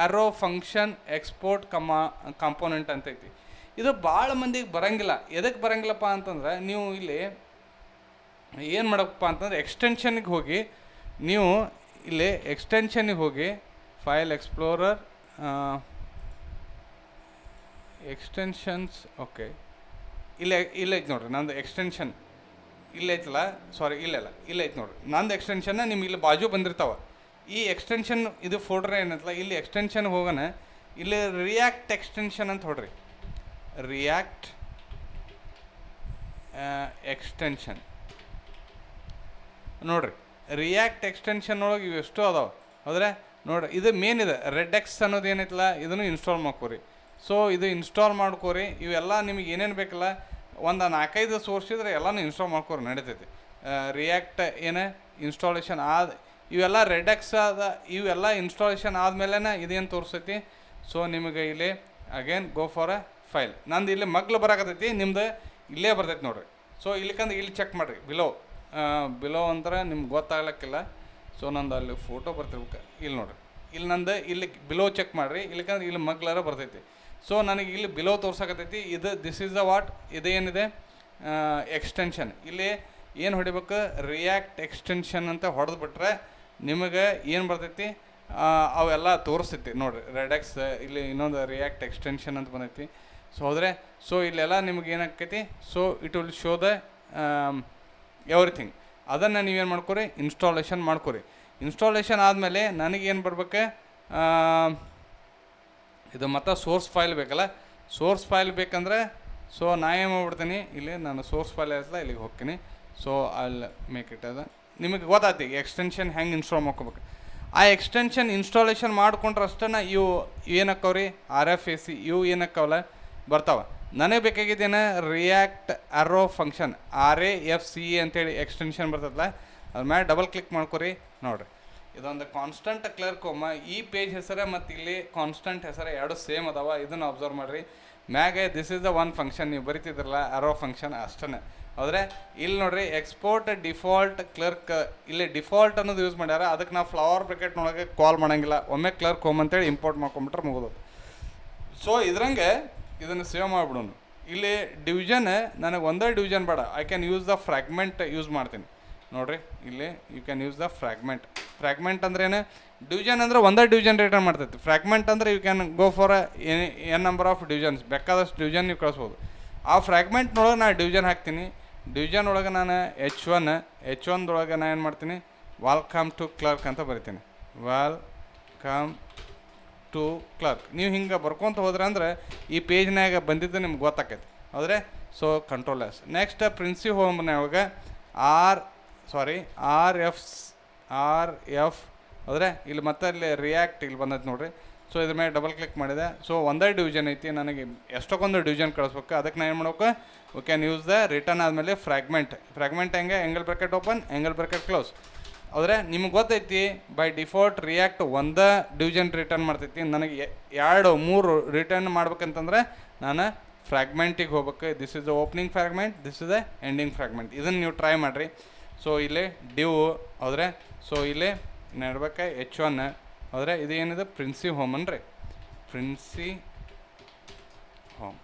ಅರೋ ಫಂಕ್ಷನ್ ಎಕ್ಸ್ಪೋರ್ಟ್ ಕಮ ಕಾಂಪೋನೆಂಟ್ ಅಂತ ಐತಿ ಇದು ಭಾಳ ಮಂದಿಗೆ ಬರಂಗಿಲ್ಲ. ಎದಕ್ಕೆ ಬರಂಗಿಲ್ಲಪ್ಪ ಅಂತಂದ್ರೆ, ನೀವು ಇಲ್ಲಿ ಏನು ಮಾಡಪ್ಪ ಅಂತಂದ್ರೆ ಎಕ್ಸ್ಟೆನ್ಷನ್ಗೆ ಹೋಗಿ, ನೀವು ಇಲ್ಲಿ ಎಕ್ಸ್ಟೆನ್ಷನ್ಗೆ ಹೋಗಿ ಫೈಲ್ ಎಕ್ಸ್ಪ್ಲೋರರ್ ಎಕ್ಸ್ಟೆನ್ಷನ್ಸ್ ಓಕೆ ಇಲ್ಲೇ ಇಲ್ಲೇ ಐತೆ ನೋಡ್ರಿ, ನಂದು ಎಕ್ಸ್ಟೆನ್ಷನ್ ಇಲ್ಲೈತಲ್ಲ ಸಾರಿ ಇಲ್ಲ ಇಲ್ಲೇ ಐತೆ ನೋಡ್ರಿ. ನಂದು ಎಕ್ಸ್ಟೆನ್ಷನ್ನ ನಿಮ್ಗೆ ಇಲ್ಲಿ ಬಾಜು ಬಂದಿರ್ತಾವ. ಈ ಎಕ್ಸ್ಟೆನ್ಷನ್ ಇದು ಫೋಲ್ಡರ್ ಏನಂತಲ್ಲ, ಇಲ್ಲಿ ಎಕ್ಸ್ಟೆನ್ಷನ್ ಹೋಗೋಣ. ಇಲ್ಲಿ ರಿಯಾಕ್ಟ್ ಎಕ್ಸ್ಟೆನ್ಷನ್ ಅಂತ ಹೊಡ್ರಿ. ರಿಯಾಕ್ಟ್ ಎಕ್ಸ್ಟೆನ್ಷನ್ ನೋಡ್ರಿ ರಿಯಾಕ್ಟ್ ಎಕ್ಸ್ಟೆನ್ಷನ್ ಒಳಗೆ ಇವು ಅದಾವೆ. ಹೌದ್ರೆ, ನೋಡ್ರಿ, ಇದು ಮೇನ್ ಇದೆ. ರೆಡ್ ಎಕ್ಸ್ ಅನ್ನೋದು ಏನೈತಲ್ಲ, ಇದನ್ನು ಇನ್ಸ್ಟಾಲ್ ಮಾಡ್ಕೋರಿ. ಸೊ ಇದು ಇನ್ಸ್ಟಾಲ್ ಮಾಡ್ಕೋರಿ. ಇವೆಲ್ಲ ನಿಮಗೆ ಏನೇನು ಬೇಕಲ್ಲ, ಒಂದು ನಾಲ್ಕೈದು ಸೋರ್ಸ್ ಇದ್ರೆ ಎಲ್ಲನೂ ಇನ್ಸ್ಟಾಲ್ ಮಾಡ್ಕೋರಿ, ನಡೀತೈತಿ. ರಿಯಾಕ್ಟ್ ಏನು ಇನ್ಸ್ಟಾಲೇಷನ್ ಆದ ಇವೆಲ್ಲ ರೆಡ್ ಆದ, ಇವೆಲ್ಲ ಇನ್ಸ್ಟಾಲೇಷನ್ ಆದಮೇಲೆ ಇದೇನು ತೋರಿಸ್ತೈತಿ ಸೊ ನಿಮಗೆ ಇಲ್ಲಿ again go for a file ನಂದು ಇಲ್ಲಿ ಮಗ್ಲು ಬರಾಕತ್ತೈತಿ, ನಿಮ್ದು ಇಲ್ಲೇ ಬರ್ತೈತಿ ನೋಡಿರಿ. ಸೊ ಇಲ್ಲಿಕಂದ್ರೆ ಇಲ್ಲಿ ಚೆಕ್ ಮಾಡಿರಿ ಬಿಲೋ ಬಿಲೋ ಅಂದ್ರೆ ನಿಮ್ಗೆ ಗೊತ್ತಾಗ್ಲಕ್ಕಿಲ್ಲ. ಸೊ ನಂದು ಅಲ್ಲಿ ಫೋಟೋ ಬರ್ತಿರ್ಬೇಕು. ಇಲ್ಲಿ ನೋಡಿರಿ. ಇಲ್ಲಿ ನಂದು ಇಲ್ಲಿ ಬಿಲೋ ಚೆಕ್ ಮಾಡಿರಿ. ಇಲ್ಲಿಕಂದ್ರೆ ಇಲ್ಲಿ ಮಗ್ಲಾರ ಬರ್ತೈತಿ. ಸೊ ನನಗೆ ಇಲ್ಲಿ ಬಿಲೋ ತೋರ್ಸಕತ್ತೈತಿ. ಇದು ದಿಸ್ ಈಸ್ ದ ವಾಟ್ ಇದೇನಿದೆ ಎಕ್ಸ್ಟೆನ್ಷನ್ ಇಲ್ಲಿ ಏನು ಹೊಡಿಬೇಕು? ರಿಯಾಕ್ಟ್ ಎಕ್ಸ್ಟೆನ್ಷನ್ ಅಂತ ಹೊಡೆದು ಬಿಟ್ರೆ ನಿಮಗೆ ಏನು ಬರ್ತೈತಿ? ಅವೆಲ್ಲ ತೋರಿಸ್ತೈತಿ ನೋಡಿರಿ. ರೆಡೆಕ್ಸ್ ಇಲ್ಲಿ ಇನ್ನೊಂದು ರಿಯಾಕ್ಟ್ ಎಕ್ಸ್ಟೆನ್ಷನ್ ಅಂತ ಬಂದೈತಿ. ಸೊ ಹೋದರೆ ಸೊ ಇಲ್ಲೆಲ್ಲ ನಿಮ್ಗೆ ಏನಾಗ್ತೈತಿ? So it will show the everything ಅದನ್ನು ನೀವೇನು ಮಾಡ್ಕೊರಿ? ಇನ್ಸ್ಟಾಲೇಷನ್ ಮಾಡ್ಕೊರಿ. ಇನ್ಸ್ಟಾಲೇಷನ್ ಆದಮೇಲೆ ನನಗೇನು ಬರ್ಬೇಕು? ಇದು ಮತ್ತೆ ಸೋರ್ಸ್ ಫೈಲ್ ಬೇಕಲ್ಲ? ಸೋರ್ಸ್ ಫೈಲ್ ಬೇಕಂದ್ರೆ ಸೊ ನಾ ಏನು ಮಾಡ್ಬಿಡ್ತೀನಿ? ಇಲ್ಲಿ ನಾನು ಸೋರ್ಸ್ ಫೈಲ್ ಇರ್ತಲ್ಲ ಇಲ್ಲಿಗೆ ಹೋಗ್ತೀನಿ. ಸೊ ಅಲ್ಲಿ ಮೇಕ್ ಇಟ್ ಅದ ನಿಮಗೆ ಗೊತ್ತಾಯ್ತು ಎಕ್ಸ್ಟೆನ್ಷನ್ ಹೆಂಗೆ ಇನ್ಸ್ಟಾಲ್ ಮಾಡ್ಕೋಬೇಕು. ಆ ಎಕ್ಸ್ಟೆನ್ಷನ್ ಇನ್ಸ್ಟಾಲೇಷನ್ ಮಾಡ್ಕೊಂಡ್ರೆ ಅಷ್ಟೇ ಇವು ಏನಕ್ಕವ್ರಿ? ಆರ್ ಎಫ್ ಎ ಸಿ ಇವು ಏನಕ್ಕವಲ್ಲ ಬರ್ತಾವೆ. ನನಗೆ ಬೇಕಾಗಿದ್ದೇನೆ React arrow function R A F C A ಅಂತೇಳಿ ಎಕ್ಸ್ಟೆನ್ಷನ್ ಬರ್ತದಲ್ಲ ಅದ್ರ ಮೇಲೆ ಡಬಲ್ ಕ್ಲಿಕ್ ಮಾಡ್ಕೊರಿ, ನೋಡಿರಿ. ಇದೊಂದು ಕಾನ್ಸ್ಟಂಟ್ ಕ್ಲರ್ಕ್ ಒಮ್ಮ, ಈ ಪೇಜ್ ಹೆಸರೇ ಮತ್ತು ಇಲ್ಲಿ ಕಾನ್ಸ್ಟಂಟ್ ಹೆಸರೇ ಎರಡು ಸೇಮ್ ಅದಾವ, ಇದನ್ನು ಅಬ್ಸರ್ವ್ ಮಾಡಿರಿ. ಮ್ಯಾಗೆ this is the one function ನೀವು ಬರಿತಿದ್ರಲ್ಲ ಅರೋ ಫಂಕ್ಷನ್ ಅಷ್ಟೇ ಆದರೆ ಇಲ್ಲಿ ನೋಡ್ರಿ ಎಕ್ಸ್ಪೋರ್ಟ್ ಡಿಫಾಲ್ಟ್ ಕ್ಲರ್ಕ್ ಇಲ್ಲಿ ಡಿಫಾಲ್ಟ್ ಅನ್ನೋದು ಯೂಸ್ ಮಾಡ್ಯಾರ. ಅದಕ್ಕೆ ನಾವು ಫ್ಲವರ್ ಬ್ರೆಕೆಟ್ನೊಳಗೆ ಕಾಲ್ ಮಾಡೋಂಗಿಲ್ಲ. ಒಮ್ಮೆ ಕ್ಲರ್ಕ್ ಹೋಮ್ ಅಂತೇಳಿ ಇಂಪೋರ್ಟ್ ಮಾಡ್ಕೊಂಬಿಟ್ರೆ ಮುಗಿದು ಸೊ ಇದ್ರಂಗೆ ಇದನ್ನು ಸೇವ್ ಮಾಡಿಬಿಡೋನು. ಇಲ್ಲಿ ಡಿವಿಷನ್ ನನಗೆ ಒಂದೇ ಡಿವಿಷನ್ ಬೇಡ. I can use the fragment use ಮಾಡ್ತೀನಿ. ನೋಡ್ರಿ, ಇಲ್ಲಿ you can use the fragment fragment ಅಂದ್ರೆ ಏನು? ಡಿವಿಷನ್ ಅಂದ್ರೆ ಒಂದೇ ಡಿವಿಷನ್ ರಿಟರ್ನ್ ಮಾಡ್ತೈತಿ. ಫ್ರ್ಯಾಗ್ಮೆಂಟ್ ಅಂದ್ರೆ you can go for N number of divisions ಬೇಕಾದಷ್ಟು ಡಿವಿಷನ್ ನೀವು ಕಳಿಸ್ಬೋದು. ಆ ಫ್ರ್ಯಾಗ್ಮೆಂಟ್ನೊಳಗೆ ನಾನು ಡಿವಿಷನ್ ಹಾಕ್ತೀನಿ. ಡಿವಿಷನ್ ಒಳಗೆ ನಾನು ಎಚ್ ಒನ್ ಎಚ್ ಒನ್ದೊಳಗೆ ನಾನು ಏನು ಮಾಡ್ತೀನಿ? ವೆಲ್ಕಮ್ ಟು ಕ್ಲರ್ಕ್ ಅಂತ ಬರಿತೀನಿ. ವೆಲ್ಕಮ್ ಟು ಕ್ಲರ್ಕ್ ನೀವು ಹಿಂಗೆ ಬರ್ಕೊತ ಹೋದ್ರೆ ಅಂದ್ರೆ ಈ ಪೇಜ್ನಾಗ ಬಂದಿದ್ದು ನಿಮ್ಗೆ ಗೊತ್ತಾಕೈತಿ. ಹೌದ್ರೆ? So control S next princi ಹೋಮ್ನೊಳಗೆ R sorry R F R F ಹೌದ್ರೆ? ಇಲ್ಲಿ ಮತ್ತೆ ಇಲ್ಲಿ ರಿಯಾಕ್ಟ್ ಇಲ್ಲಿ ಬಂದೈತೆ ನೋಡ್ರಿ. ಸೊ ಇದ್ರ ಮೇಲೆ ಡಬಲ್ ಕ್ಲಿಕ್ ಮಾಡಿದೆ. ಸೊ ಒಂದೇ ಡಿವಿಷನ್ ಐತಿ. ನನಗೆ ಎಷ್ಟೊಕ್ಕೊಂದು ಡಿವಿಷನ್ ಕಳಿಸ್ಬೇಕು? ಅದಕ್ಕೆ ನಾನು ಏನು ಮಾಡ್ಬೇಕು? We can use the return ಆದಮೇಲೆ ಫ್ರ್ಯಾಗ್ಮೆಂಟ್ ಫ್ರ್ಯಾಗ್ಮೆಂಟ್ ಹೆಂಗೆ? Angle bracket open angle bracket close ಆದರೆ ನಿಮ್ಗೆ ಗೊತ್ತೈತಿ ಬೈ ಡಿಫಾಲ್ಟ್ ರಿಯಾಕ್ಟ್ ಒಂದೇ ಡಿವಿಷನ್ ರಿಟರ್ನ್ ಮಾಡ್ತೈತಿ. ನನಗೆ ಎರಡು, ಮೂರು ರಿಟರ್ನ್ ಮಾಡ್ಬೇಕಂತಂದ್ರೆ ನಾನು ಫ್ರ್ಯಾಗ್ಮೆಂಟಿಗೆ ಹೋಗ್ಬೇಕು. This is the opening fragment this is the ending fragment ಇದನ್ನು ನೀವು ಟ್ರೈ ಮಾಡಿರಿ. ಸೊ ಇಲ್ಲಿ ಡ್ಯೂ ಆದರೆ ಸೊ ಇಲ್ಲಿ ನೆಡ್ಬೇಕು ಎಚ್ ಒನ್ ಹೌದ್ರೆ ಇದೇನಿದೆ? ಪ್ರಿನ್ಸಿ ಹೋಮ್ ಅನ್ರಿ. ಪ್ರಿನ್ಸಿ ಹೋಮ್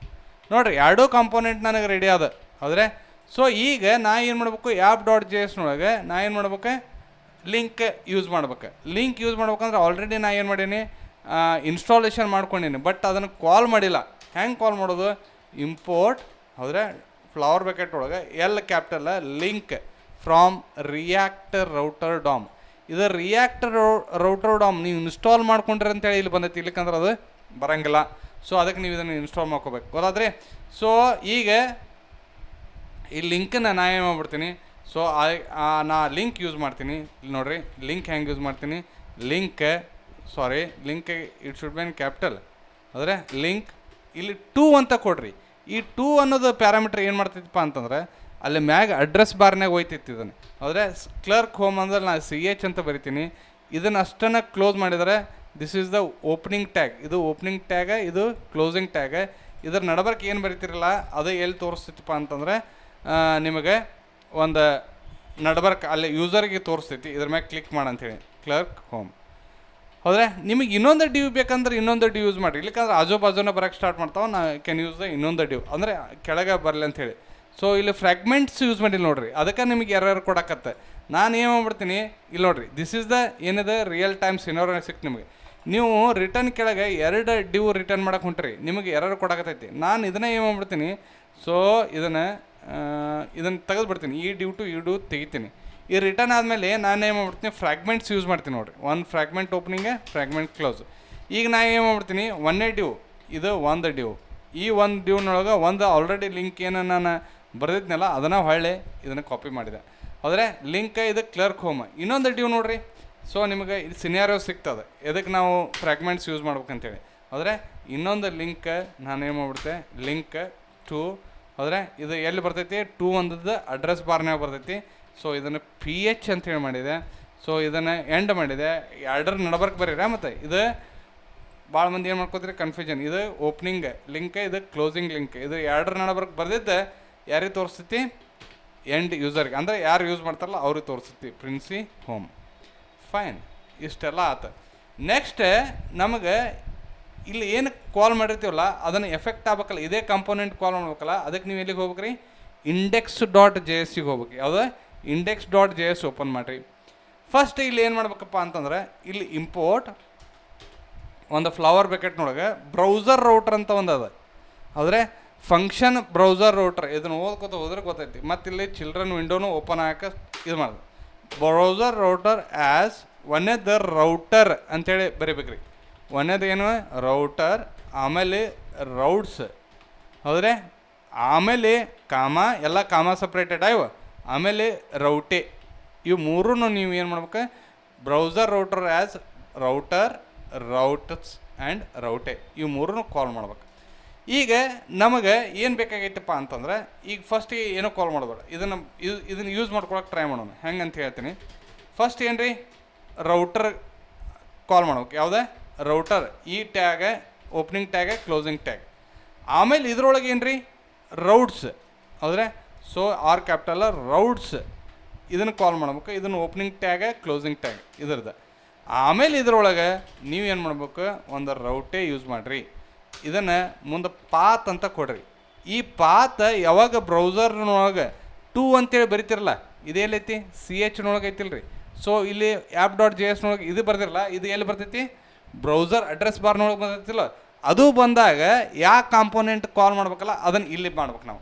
ನೋಡ್ರಿ, ಎರಡೂ ಕಾಂಪೋನೆಂಟ್ ನನಗೆ ರೆಡಿ ಅದ ಆದರೆ ಸೊ ಈಗ ನಾ ಏನು ಮಾಡ್ಬೇಕು? ಆ್ಯಪ್ ಡಾಟ್ ಜೆ ಎಸ್ನೊಳಗೆ ನಾ ಏನು ಮಾಡ್ಬೇಕು? ಲಿಂಕ್ ಯೂಸ್ ಮಾಡ್ಬೇಕು. ಲಿಂಕ್ ಯೂಸ್ ಮಾಡ್ಬೇಕಂದ್ರೆ ಆಲ್ರೆಡಿ ನಾ ಏನು ಮಾಡೀನಿ? ಇನ್ಸ್ಟಾಲೇಷನ್ ಮಾಡ್ಕೊಂಡೀನಿ. ಬಟ್ ಅದನ್ನು ಕಾಲ್ ಮಾಡಿಲ್ಲ. ಹೆಂಗೆ ಕಾಲ್ ಮಾಡೋದು? ಇಂಪೋರ್ಟ್ ಹೌದ್ರೆ ಫ್ಲವರ್ ಬಕೆಟ್ ಒಳಗೆ L capital link from reactor router DOM ಇದು ರಿಯಾಕ್ಟರ್ ರೌಟರ್ ಡಾಮ್ ನೀವು ಇನ್ಸ್ಟಾಲ್ ಮಾಡ್ಕೊಂಡ್ರಿ ಅಂತೇಳಿ ಇಲ್ಲಿ ಬಂದೈತಿ. ಇಲ್ಲಿಕಂದ್ರೆ ಅದು ಬರಂಗಿಲ್ಲ. ಸೊ ಅದಕ್ಕೆ ನೀವು ಇದನ್ನು ಇನ್ಸ್ಟಾಲ್ ಮಾಡ್ಕೋಬೇಕು. ಗೊತ್ತಾದ್ರಿ ಸೊ ಈಗ ಈ ಲಿಂಕನ್ನು ನಾ ಏನು ಮಾಡ್ಬಿಡ್ತೀನಿ? ಸೊ ನಾ ಲಿಂಕ್ ಯೂಸ್ ಮಾಡ್ತೀನಿ. ಇಲ್ಲಿ ನೋಡ್ರಿ ಲಿಂಕ್ ಹೆಂಗೆ ಯೂಸ್ ಮಾಡ್ತೀನಿ. Link sorry link it should be in capital ಅಂದರೆ ಲಿಂಕ್ ಇಲ್ಲಿ ಟೂ ಅಂತ ಕೊಡ್ರಿ. ಈ ಟೂ ಅನ್ನೋದು ಪ್ಯಾರಾಮೀಟ್ರ್ ಏನು ಮಾಡ್ತೈತಪ್ಪ ಅಂತಂದ್ರೆ ಅಲ್ಲಿ ಮ್ಯಾಗ ಅಡ್ರೆಸ್ ಬಾರ್ನಾಗ ಹೋಯ್ತಿತ್ತು ಇದನ್ನು. ಆದರೆ ಕ್ಲರ್ಕ್ ಹೋಮ್ ಅಂದ್ರೆ ನಾನು ಸಿ ಎಚ್ ಅಂತ ಬರಿತೀನಿ. ಇದನ್ನು ಅಷ್ಟನ್ನು ಕ್ಲೋಸ್ ಮಾಡಿದರೆ this is the opening tag ಇದು ಓಪನಿಂಗ್ ಟ್ಯಾಗ ಇದು ಕ್ಲೋಸಿಂಗ್ ಟ್ಯಾಗ ಇದ್ರ ನಡಬರ್ಕ್ ಏನು ಬರಿತಿರಲ್ಲ, ಅದು ಎಲ್ಲಿ ತೋರಿಸ್ತಿತ್ತಪ್ಪ ಅಂತಂದ್ರೆ ನಿಮಗೆ ಒಂದು ನಡಬರ್ಕ್ ಅಲ್ಲಿ ಯೂಸರ್ಗೆ ತೋರಿಸ್ತೈತಿ ಇದ್ರ ಮ್ಯಾಗೆ ಕ್ಲಿಕ್ ಮಾಡಂಥೇಳಿ ಕ್ಲರ್ಕ್ ಹೋಮ್ ಹೌದ್ರೆ? ನಿಮಗೆ ಇನ್ನೊಂದು ಡ್ಯೂ ಬೇಕಂದ್ರೆ ಇನ್ನೊಂದು ಡ್ಯೂ ಯೂಸ್ ಮಾಡಿ ಇಲ್ಲಿಕಂದ್ರೆ ಆಜು ಬಾಜುನ ಬರೋಕ್ಕೆ ಸ್ಟಾರ್ಟ್ ಮಾಡ್ತಾವೆ, ನಾ ಕ್ಯಾನ್ ಯೂಸ್ ದ ಇನ್ನೊಂದು ಡ್ಯೂ ಅಂದರೆ ಕೆಳಗೆ ಬರಲಿ ಅಂತೇಳಿ ಸೊ ಇಲ್ಲಿ ಫ್ರ್ಯಾಗ್ಮೆಂಟ್ಸ್ ಯೂಸ್ ಮಾಡಿಲ್ಲ ನೋಡ್ರಿ. ಅದಕ್ಕೆ ನಿಮಗೆ ಎರರ್ ಕೊಡಕತ್ತೆ. ನಾನು ಏನು ಮಾಡ್ಬಿಡ್ತೀನಿ? ಇಲ್ಲಿ ನೋಡ್ರಿ. ದಿಸ್ ಇಸ್ ದ ಏನಿದೆ? ರಿಯಲ್ ಟೈಮ್ ಸಿನೋರ ಸಿಕ್ತು ನಿಮಗೆ. ನೀವು ರಿಟರ್ನ್ ಕೆಳಗೆ ಎರಡು ಡ್ಯೂ ರಿಟರ್ನ್ ಮಾಡಕ್ಕೆ ಹೊಂಟ್ರಿ. ನಿಮಗೆ ಎರರ್ ಕೊಡಕತ್ತೈತಿ. ನಾನು ಇದನ್ನ ಏನು ಮಾಡ್ಬಿಡ್ತೀನಿ? ಸೊ ಇದನ್ನು ಇದನ್ನು ತೆಗೆದುಬಿಡ್ತೀನಿ. ಈ ಡ್ಯೂ ಟು ಈ ಡ್ಯೂ ತೆಗಿತೀನಿ. ಈ ರಿಟರ್ನ್ ಆದಮೇಲೆ ನಾನು ಏನು ಮಾಡ್ಬಿಡ್ತೀನಿ? ಫ್ರ್ಯಾಗ್ಮೆಂಟ್ಸ್ ಯೂಸ್ ಮಾಡ್ತೀನಿ ನೋಡಿರಿ. ಒಂದು ಫ್ರ್ಯಾಗ್ಮೆಂಟ್ ಓಪನಿಂಗ್ ಫ್ರ್ಯಾಗ್ಮೆಂಟ್ ಕ್ಲೋಸ್ ಈಗ ನಾನು ಏನು ಮಾಡ್ಬಿಡ್ತೀನಿ? ಒನ್ನೇ ಡ್ಯೂ ಇದು ಒಂದು ಡ್ಯೂ ಈ ಒಂದು ಡ್ಯೂನೊಳಗೆ ಒಂದು ಆಲ್ರೆಡಿ ಲಿಂಕ್ ಏನು ನಾನು ಬರೆದಿದ್ನಲ್ಲ, ಅದನ್ನು ಹೊಳ್ಳೆ ಇದನ್ನು ಕಾಪಿ ಮಾಡಿದೆ. ಆದರೆ ಲಿಂಕ್ ಇದು ಕ್ಲರ್ಕ್ ಹೋಮ್ ಇನ್ನೊಂದು ಡ್ಯೂ ನೋಡ್ರಿ. ಸೊ ನಿಮಗೆ ಇದು ಸಿನಿಯಾರೋ ಸಿಗ್ತದೆ. ಎದಕ್ಕೆ ನಾವು ಫ್ರ್ಯಾಗ್ಮೆಂಟ್ಸ್ ಯೂಸ್ ಮಾಡ್ಬೇಕಂತೇಳಿ. ಆದರೆ ಇನ್ನೊಂದು ಲಿಂಕ್ ನಾನು ಏನು ಮಾಡ್ಬಿಡ್ತೆ? ಲಿಂಕ್ ಟು ಆದರೆ ಇದು ಎಲ್ಲಿ ಬರ್ತೈತಿ? ಟೂ ಒಂದದ್ದು ಅಡ್ರೆಸ್ ಬಾರ್ನೇ ಬರ್ತೈತಿ. ಸೊ ಇದನ್ನು ಪಿ ಎಚ್ ಅಂತೇಳಿ ಮಾಡಿದೆ. ಸೊ ಇದನ್ನು ಎಂಡ್ ಮಾಡಿದೆ. ಎರಡರ ನಡಬರ್ಕ್ ಬರೀರ ಮತ್ತು. ಇದು ಭಾಳ ಮಂದಿ ಏನು ಮಾಡ್ಕೋತೀರಿ? ಕನ್ಫ್ಯೂಷನ್ ಇದು ಓಪನಿಂಗ್ ಲಿಂಕ್ ಇದು ಕ್ಲೋಸಿಂಗ್ ಲಿಂಕ್ ಇದು ಎರಡರ ನಡಬರ್ಕ್ ಬರ್ದಿದ್ದ ಯಾರಿಗೆ ತೋರಿಸ್ತೈತಿ ಎಂಡ್ ಯೂಸರ್ಗೆ ಅಂದರೆ ಯಾರು ಯೂಸ್ ಮಾಡ್ತಾರಲ್ಲ ಅವ್ರಿಗೆ ತೋರಿಸ್ತೈತಿ. ಪ್ರಿನ್ಸಿ ಹೋಮ್ ಫೈನ್ ಇಷ್ಟೆಲ್ಲ ಆತ. ನೆಕ್ಸ್ಟ್ ನಮಗೆ ಇಲ್ಲಿ ಏನು ಕಾಲ್ ಮಾಡಿರ್ತೀವಲ್ಲ, ಅದನ್ನು ಎಫೆಕ್ಟ್ ಆಗ್ಬೇಕಲ್ಲ. ಇದೇ ಕಂಪೋನೆಂಟ್ ಕಾಲ್ ಮಾಡ್ಬೇಕಲ್ಲ, ಅದಕ್ಕೆ ನೀವು ಎಲ್ಲಿಗೆ ಹೋಗ್ಬೇಕ್ರಿ? ಇಂಡೆಕ್ಸ್ ಡಾಟ್ ಜೆ ಎಸ್ ಸಿಗೆ ಹೋಗ್ಬೇಕು ಯಾವುದು? Index dot J S open ಮಾಡಿರಿ. ಫಸ್ಟ್ ಇಲ್ಲಿ ಏನು ಮಾಡ್ಬೇಕಪ್ಪ ಅಂತಂದ್ರೆ, ಇಲ್ಲಿ ಇಂಪೋರ್ಟ್ ಒಂದು ಫ್ಲವರ್ ಬ್ಯಾಕೆಟ್ನೊಳಗೆ ಬ್ರೌಸರ್ ರೌಟ್ರ್ ಅಂತ ಒಂದು ಅದ. ಆದರೆ ಫಂಕ್ಷನ್ ಬ್ರೌಸರ್ ರೋಟ್ರ್ ಇದನ್ನು ಓದ್ಕೊತ ಹೋದ್ರೆ ಗೊತ್ತೈತಿ. ಮತ್ತು ಇಲ್ಲಿ ಚಿಲ್ಡ್ರನ್ ವಿಂಡೋನು ಓಪನ್ ಹಾಕ ಇದು ಮಾಡೋದು. ಬ್ರೌಸರ್ ರೋಟರ್ ಆ್ಯಸ್ ಒನ್ನೇದ ರೌಟರ್ ಅಂತೇಳಿ ಬರಿಬೇಕ್ರಿ. ಒಂದೇದು ಏನು? ರೌಟರ್ ಆಮೇಲೆ ರೌಟ್ಸ್ ಹೌದ್ರೆ? ಆಮೇಲೆ ಕಾಮ, ಎಲ್ಲ ಕಾಮ ಸಪ್ರೇಟೆಡ್ ಆಯ್ವ. ಆಮೇಲೆ ರೌಟೆ ಇವು ಮೂರೂ ನೀವು ಏನು ಮಾಡ್ಬೇಕು? Browser router as router routes and route ಇವು ಮೂರೂ ಕಾಲ್ ಮಾಡ್ಬೇಕು. ಈಗ ನಮಗೆ ಏನು ಬೇಕಾಗೈತಪ್ಪ ಅಂತಂದ್ರೆ, ಈಗ ಫಸ್ಟಿಗೆ ಏನೋ ಕಾಲ್ ಮಾಡಬೇಡ ಇದನ್ನು, ಇದು, ಇದನ್ನು ಯೂಸ್ ಮಾಡ್ಕೊಳಕ್ಕೆ ಟ್ರೈ ಮಾಡೋಣ. ಹೆಂಗೆ ಅಂತ ಹೇಳ್ತೀನಿ. ಫಸ್ಟ್ ಏನು ರೀ ರೌಟರ್ ಕಾಲ್ ಮಾಡ್ಬೇಕು ಯಾವುದೇ? ರೌಟರ್ ಈ tag opening tag closing tag ಆಮೇಲೆ ಇದ್ರೊಳಗೆ ಏನು ರೀ ಹೌದ್ರೆ? ಸೊ ಆರ್ ಕ್ಯಾಪಿಟಲ್ ರೌಟ್ಸ್ ಇದನ್ನು ಕಾಲ್ ಮಾಡ್ಬೇಕು. ಇದನ್ನು ಓಪನಿಂಗ್ ಟ್ಯಾಗ ಕ್ಲೋಸಿಂಗ್ ಟ್ಯಾಗ್ ಇದ್ರದ್ದು. ಆಮೇಲೆ ಇದ್ರೊಳಗೆ ನೀವು ಏನು ಮಾಡ್ಬೇಕು? ಒಂದು ರೌಟೇ ಯೂಸ್ ಮಾಡಿರಿ. ಇದನ್ನು ಮುಂದೆ ಪಾತ್ ಅಂತ ಕೊಡ್ರಿ. ಈ ಪಾತ್ ಯಾವಾಗ ಬ್ರೌಸರ್ನೊಳಗೆ ಟೂ ಅಂತೇಳಿ ಬರಿತಿರಲ್ಲ ಇದೆಲ್ಲೈತಿ ಸಿ ಎಚ್ನೊಳಗೆ ಐತಿಲ್ರಿ. ಸೊ ಇಲ್ಲಿ ಆ್ಯಪ್ ಡಾಟ್ ಜಿ ಎಸ್ನೊಳಗೆ ಇದು ಬರ್ದಿರಲ್ಲ, ಇದು ಎಲ್ಲಿ ಬರ್ತೈತಿ? ಬ್ರೌಸರ್ ಅಡ್ರೆಸ್ ಬಾರ್ನೊಳಗೆ ಬರ್ತೈತಿಲ್ಲ ಅದು ಬಂದಾಗ ಯಾವ ಕಾಂಪೋನೆಂಟ್ ಕಾಲ್ ಮಾಡ್ಬೇಕಲ್ಲ, ಅದನ್ನು ಇಲ್ಲಿ ಮಾಡ್ಬೇಕು ನಾವು.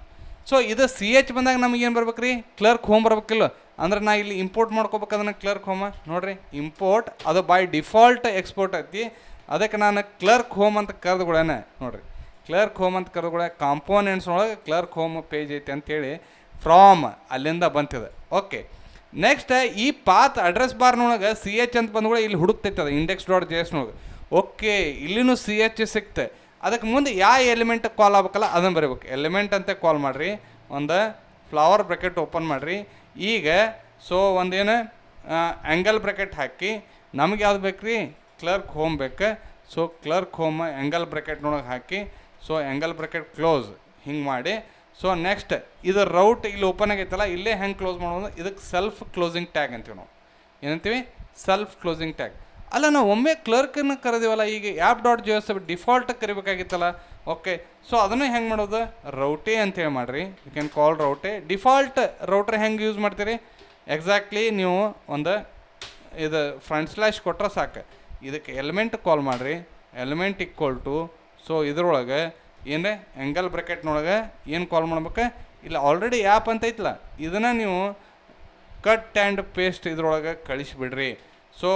ಸೊ ಇದು ಸಿ ಎಚ್ ಬಂದಾಗ ನಮಗೆ ಏನು ಬರ್ಬೇಕು ರೀ ಕ್ಲರ್ಕ್ ಹೋಮ್ ಬರ್ಬೇಕಿಲ್ಲ. ಅಂದ್ರೆ ನಾ ಇಲ್ಲಿ ಇಂಪೋರ್ಟ್ ಮಾಡ್ಕೋಬೇಕು ಅದನ್ನು ಕ್ಲರ್ಕ್ ಹೋಮ ನೋಡ್ರಿ ಇಂಪೋರ್ಟ್ ಅದು ಬೈ ಡಿಫಾಲ್ಟ್ ಎಕ್ಸ್ಪೋರ್ಟ್ ಐತಿ. ಅದಕ್ಕೆ ನಾನು ಕ್ಲರ್ಕ್ ಹೋಮ್ ಅಂತ ಕರೆದು ಕೂಡನೆ ನೋಡಿರಿ ಕ್ಲರ್ಕ್ ಹೋಮ್ ಅಂತ ಕರೆದು ಕೂಡ ಕಾಂಪೋನೆಂಟ್ಸ್ ಒಳಗೆ ಕ್ಲರ್ಕ್ ಹೋಮ್ ಪೇಜ್ ಐತೆ ಅಂತೇಳಿ ಫ್ರಾಮ್ ಅಲ್ಲಿಂದ ಬಂತಿದೆ. ಓಕೆ ನೆಕ್ಸ್ಟ್ ಈ ಪಾತ್ ಅಡ್ರೆಸ್ ಬಾರ್ನೊಳಗೆ ಸಿ ಎಚ್ ಅಂತ ಬಂದು ಇಲ್ಲಿ ಹುಡುಕ್ತೈತೆ ಅದು ಇಂಡೆಕ್ಸ್ ಡಾಟ್ ಜೆ ಎಸ್ನೊಳಗೆ ಓಕೆ ಇಲ್ಲಿನೂ ಸಿ ಎಚ್ ಸಿಕ್ತೆ. ಅದಕ್ಕೆ ಮುಂದೆ ಯಾವ ಎಲಿಮೆಂಟ್ ಕಾಲ್ ಆಗ್ಬೇಕಲ್ಲ ಅದನ್ನು ಬರೀಬೇಕು. ಎಲಿಮೆಂಟ್ ಅಂತ ಕಾಲ್ ಮಾಡಿರಿ, ಒಂದು ಫ್ಲವರ್ ಬ್ರ್ಯಾಕೆಟ್ ಓಪನ್ ಮಾಡಿರಿ. ಈಗ ಸೊ ಒಂದೇನು ಆ್ಯಂಗಲ್ ಬ್ರ್ಯಾಕೆಟ್ ಹಾಕಿ, ನಮ್ಗೆ ಯಾವ್ದು ಬೇಕು ರೀ ಕ್ಲರ್ಕ್ ಹೋಮ್ ಬೇಕು? ಸೊ ಕ್ಲರ್ಕ್ ಹೋಮ್ ಆ್ಯಂಗಲ್ ಬ್ರ್ಯಾಕೆಟ್ನೊಳಗೆ ಹಾಕಿ. ಸೊ ಎಂಗಲ್ ಬ್ರಕೆಟ್ ಕ್ಲೋಸ್ ಹಿಂಗೆ ಮಾಡಿ. ಸೊ ನೆಕ್ಸ್ಟ್ ಇದು ರೌಟ್ ಇಲ್ಲಿ ಓಪನ್ ಆಗೈತಲ್ಲ, ಇಲ್ಲೇ ಹೆಂಗೆ ಕ್ಲೋಸ್ ಮಾಡೋದು? ಇದಕ್ಕೆ ಸೆಲ್ಫ್ ಕ್ಲೋಸಿಂಗ್ ಟ್ಯಾಗ್ ಅಂತೀವಿ ನಾವು. ಏನಂತೀವಿ? ಸೆಲ್ಫ್ ಕ್ಲೋಸಿಂಗ್ ಟ್ಯಾಗ್ ಅಲ್ಲ, ನಾವು ಒಮ್ಮೆ ಕ್ಲರ್ಕನ್ನು ಕರೆದಿವಲ್ಲ, ಈಗ app dot J S default ಕರಿಬೇಕಾಗಿತ್ತಲ್ಲ. Okay so ಅದನ್ನು ಹೆಂಗೆ ಮಾಡೋದು? ರೌಟೇ ಅಂತೇಳಿ ಮಾಡಿರಿ. You can call route default router ಹೆಂಗೆ ಯೂಸ್ ಮಾಡ್ತೀರಿ? ಎಕ್ಸಾಕ್ಟ್ಲಿ ನೀವು ಒಂದು ಇದು ಫ್ರಂಟ್ ಸ್ಲ್ಯಾಶ್ ಕೊಟ್ಟರೆ ಸಾಕು. ಇದಕ್ಕೆ ಎಲಿಮೆಂಟ್ ಕಾಲ್ ಮಾಡಿರಿ. ಎಲಿಮೆಂಟ್ ಈಕ್ವಲ್ ಟು ಸೊ ಇದ್ರೊಳಗೆ ಏನೇ ಎಂಗಲ್ ಬ್ರಕೆಟ್ನೊಳಗೆ ಏನು ಕಾಲ್ ಮಾಡ್ಬೇಕು? ಇಲ್ಲ ಆಲ್ರೆಡಿ ಆ್ಯಪ್ ಅಂತ ಐತಲ್ಲ ಇದನ್ನು ನೀವು ಕಟ್ ಆ್ಯಂಡ್ ಪೇಸ್ಟ್ ಇದ್ರೊಳಗೆ ಕಳಿಸಿಬಿಡ್ರಿ. ಸೊ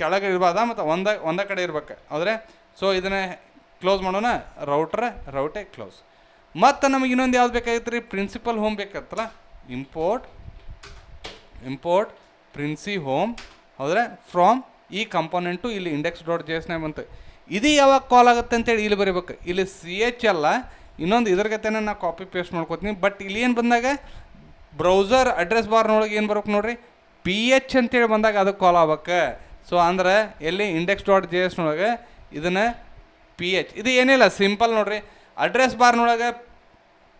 ಕೆಳಗೆ ಇರ್ಬೋದ ಮತ್ತು ಒಂದ, ಒಂದೇ ಕಡೆ ಇರ್ಬೇಕು. ಆದರೆ ಸೊ ಇದನ್ನು ಕ್ಲೋಸ್ ಮಾಡೋಣ. ರೌಟ್ರ ರೌಟೇ ಕ್ಲೋಸ್ ಮತ್ತು ನಮಗೆ ಇನ್ನೊಂದು ಯಾವ್ದು ಬೇಕಾಗಿತ್ತು ರೀ ಪ್ರಿನ್ಸಿಪಲ್ ಹೋಮ್ ಬೇಕಾಗತ್ತಲ್ಲ ಇಂಪೋರ್ಟ್ ಇಂಪೋರ್ಟ್ ಪ್ರಿನ್ಸಿ ಹೋಮ್ ಹೌದ್ರೆ? ಫ್ರಾಮ್ ಈ ಕಂಪೋನೆಂಟು ಇಲ್ಲಿ ಇಂಡೆಕ್ಸ್ ಡಾಟ್ ಜಿ ಎಸ್ನಾಗ ಬಂತು. ಇದು ಯಾವಾಗ ಕಾಲ್ ಆಗುತ್ತೆ ಅಂತೇಳಿ ಇಲ್ಲಿ ಬರೀಬೇಕು. ಇಲ್ಲಿ ಸಿ ಎಚ್ ಅಲ್ಲ ಇನ್ನೊಂದು ಇದ್ರ ಗತೆನ ನಾ ಕಾಪಿ ಪೇಸ್ಟ್ ಮಾಡ್ಕೋತೀನಿ. ಬಟ್ ಇಲ್ಲಿ ಏನು ಬಂದಾಗ ಬ್ರೌಸರ್ ಅಡ್ರೆಸ್ ಬಾರ್ನೊಳಗೆ ಏನು ಬರ್ಬೇಕು ನೋಡ್ರಿ? ಪಿ ಎಚ್ ಅಂತೇಳಿ ಬಂದಾಗ ಅದಕ್ಕೆ ಕಾಲ್ ಆಗ್ಬೇಕು. ಸೊ ಅಂದ್ರೆ ಎಲ್ಲಿ ಇಂಡೆಕ್ಸ್ ಡಾಟ್ ಜಿ ಎಸ್ನೊಳಗೆ ಇದನ್ನು ಪಿ ಎಚ್ ಇದು ಏನಿಲ್ಲ ಸಿಂಪಲ್ ನೋಡ್ರಿ. ಅಡ್ರೆಸ್ ಬಾರ್ನೊಳಗೆ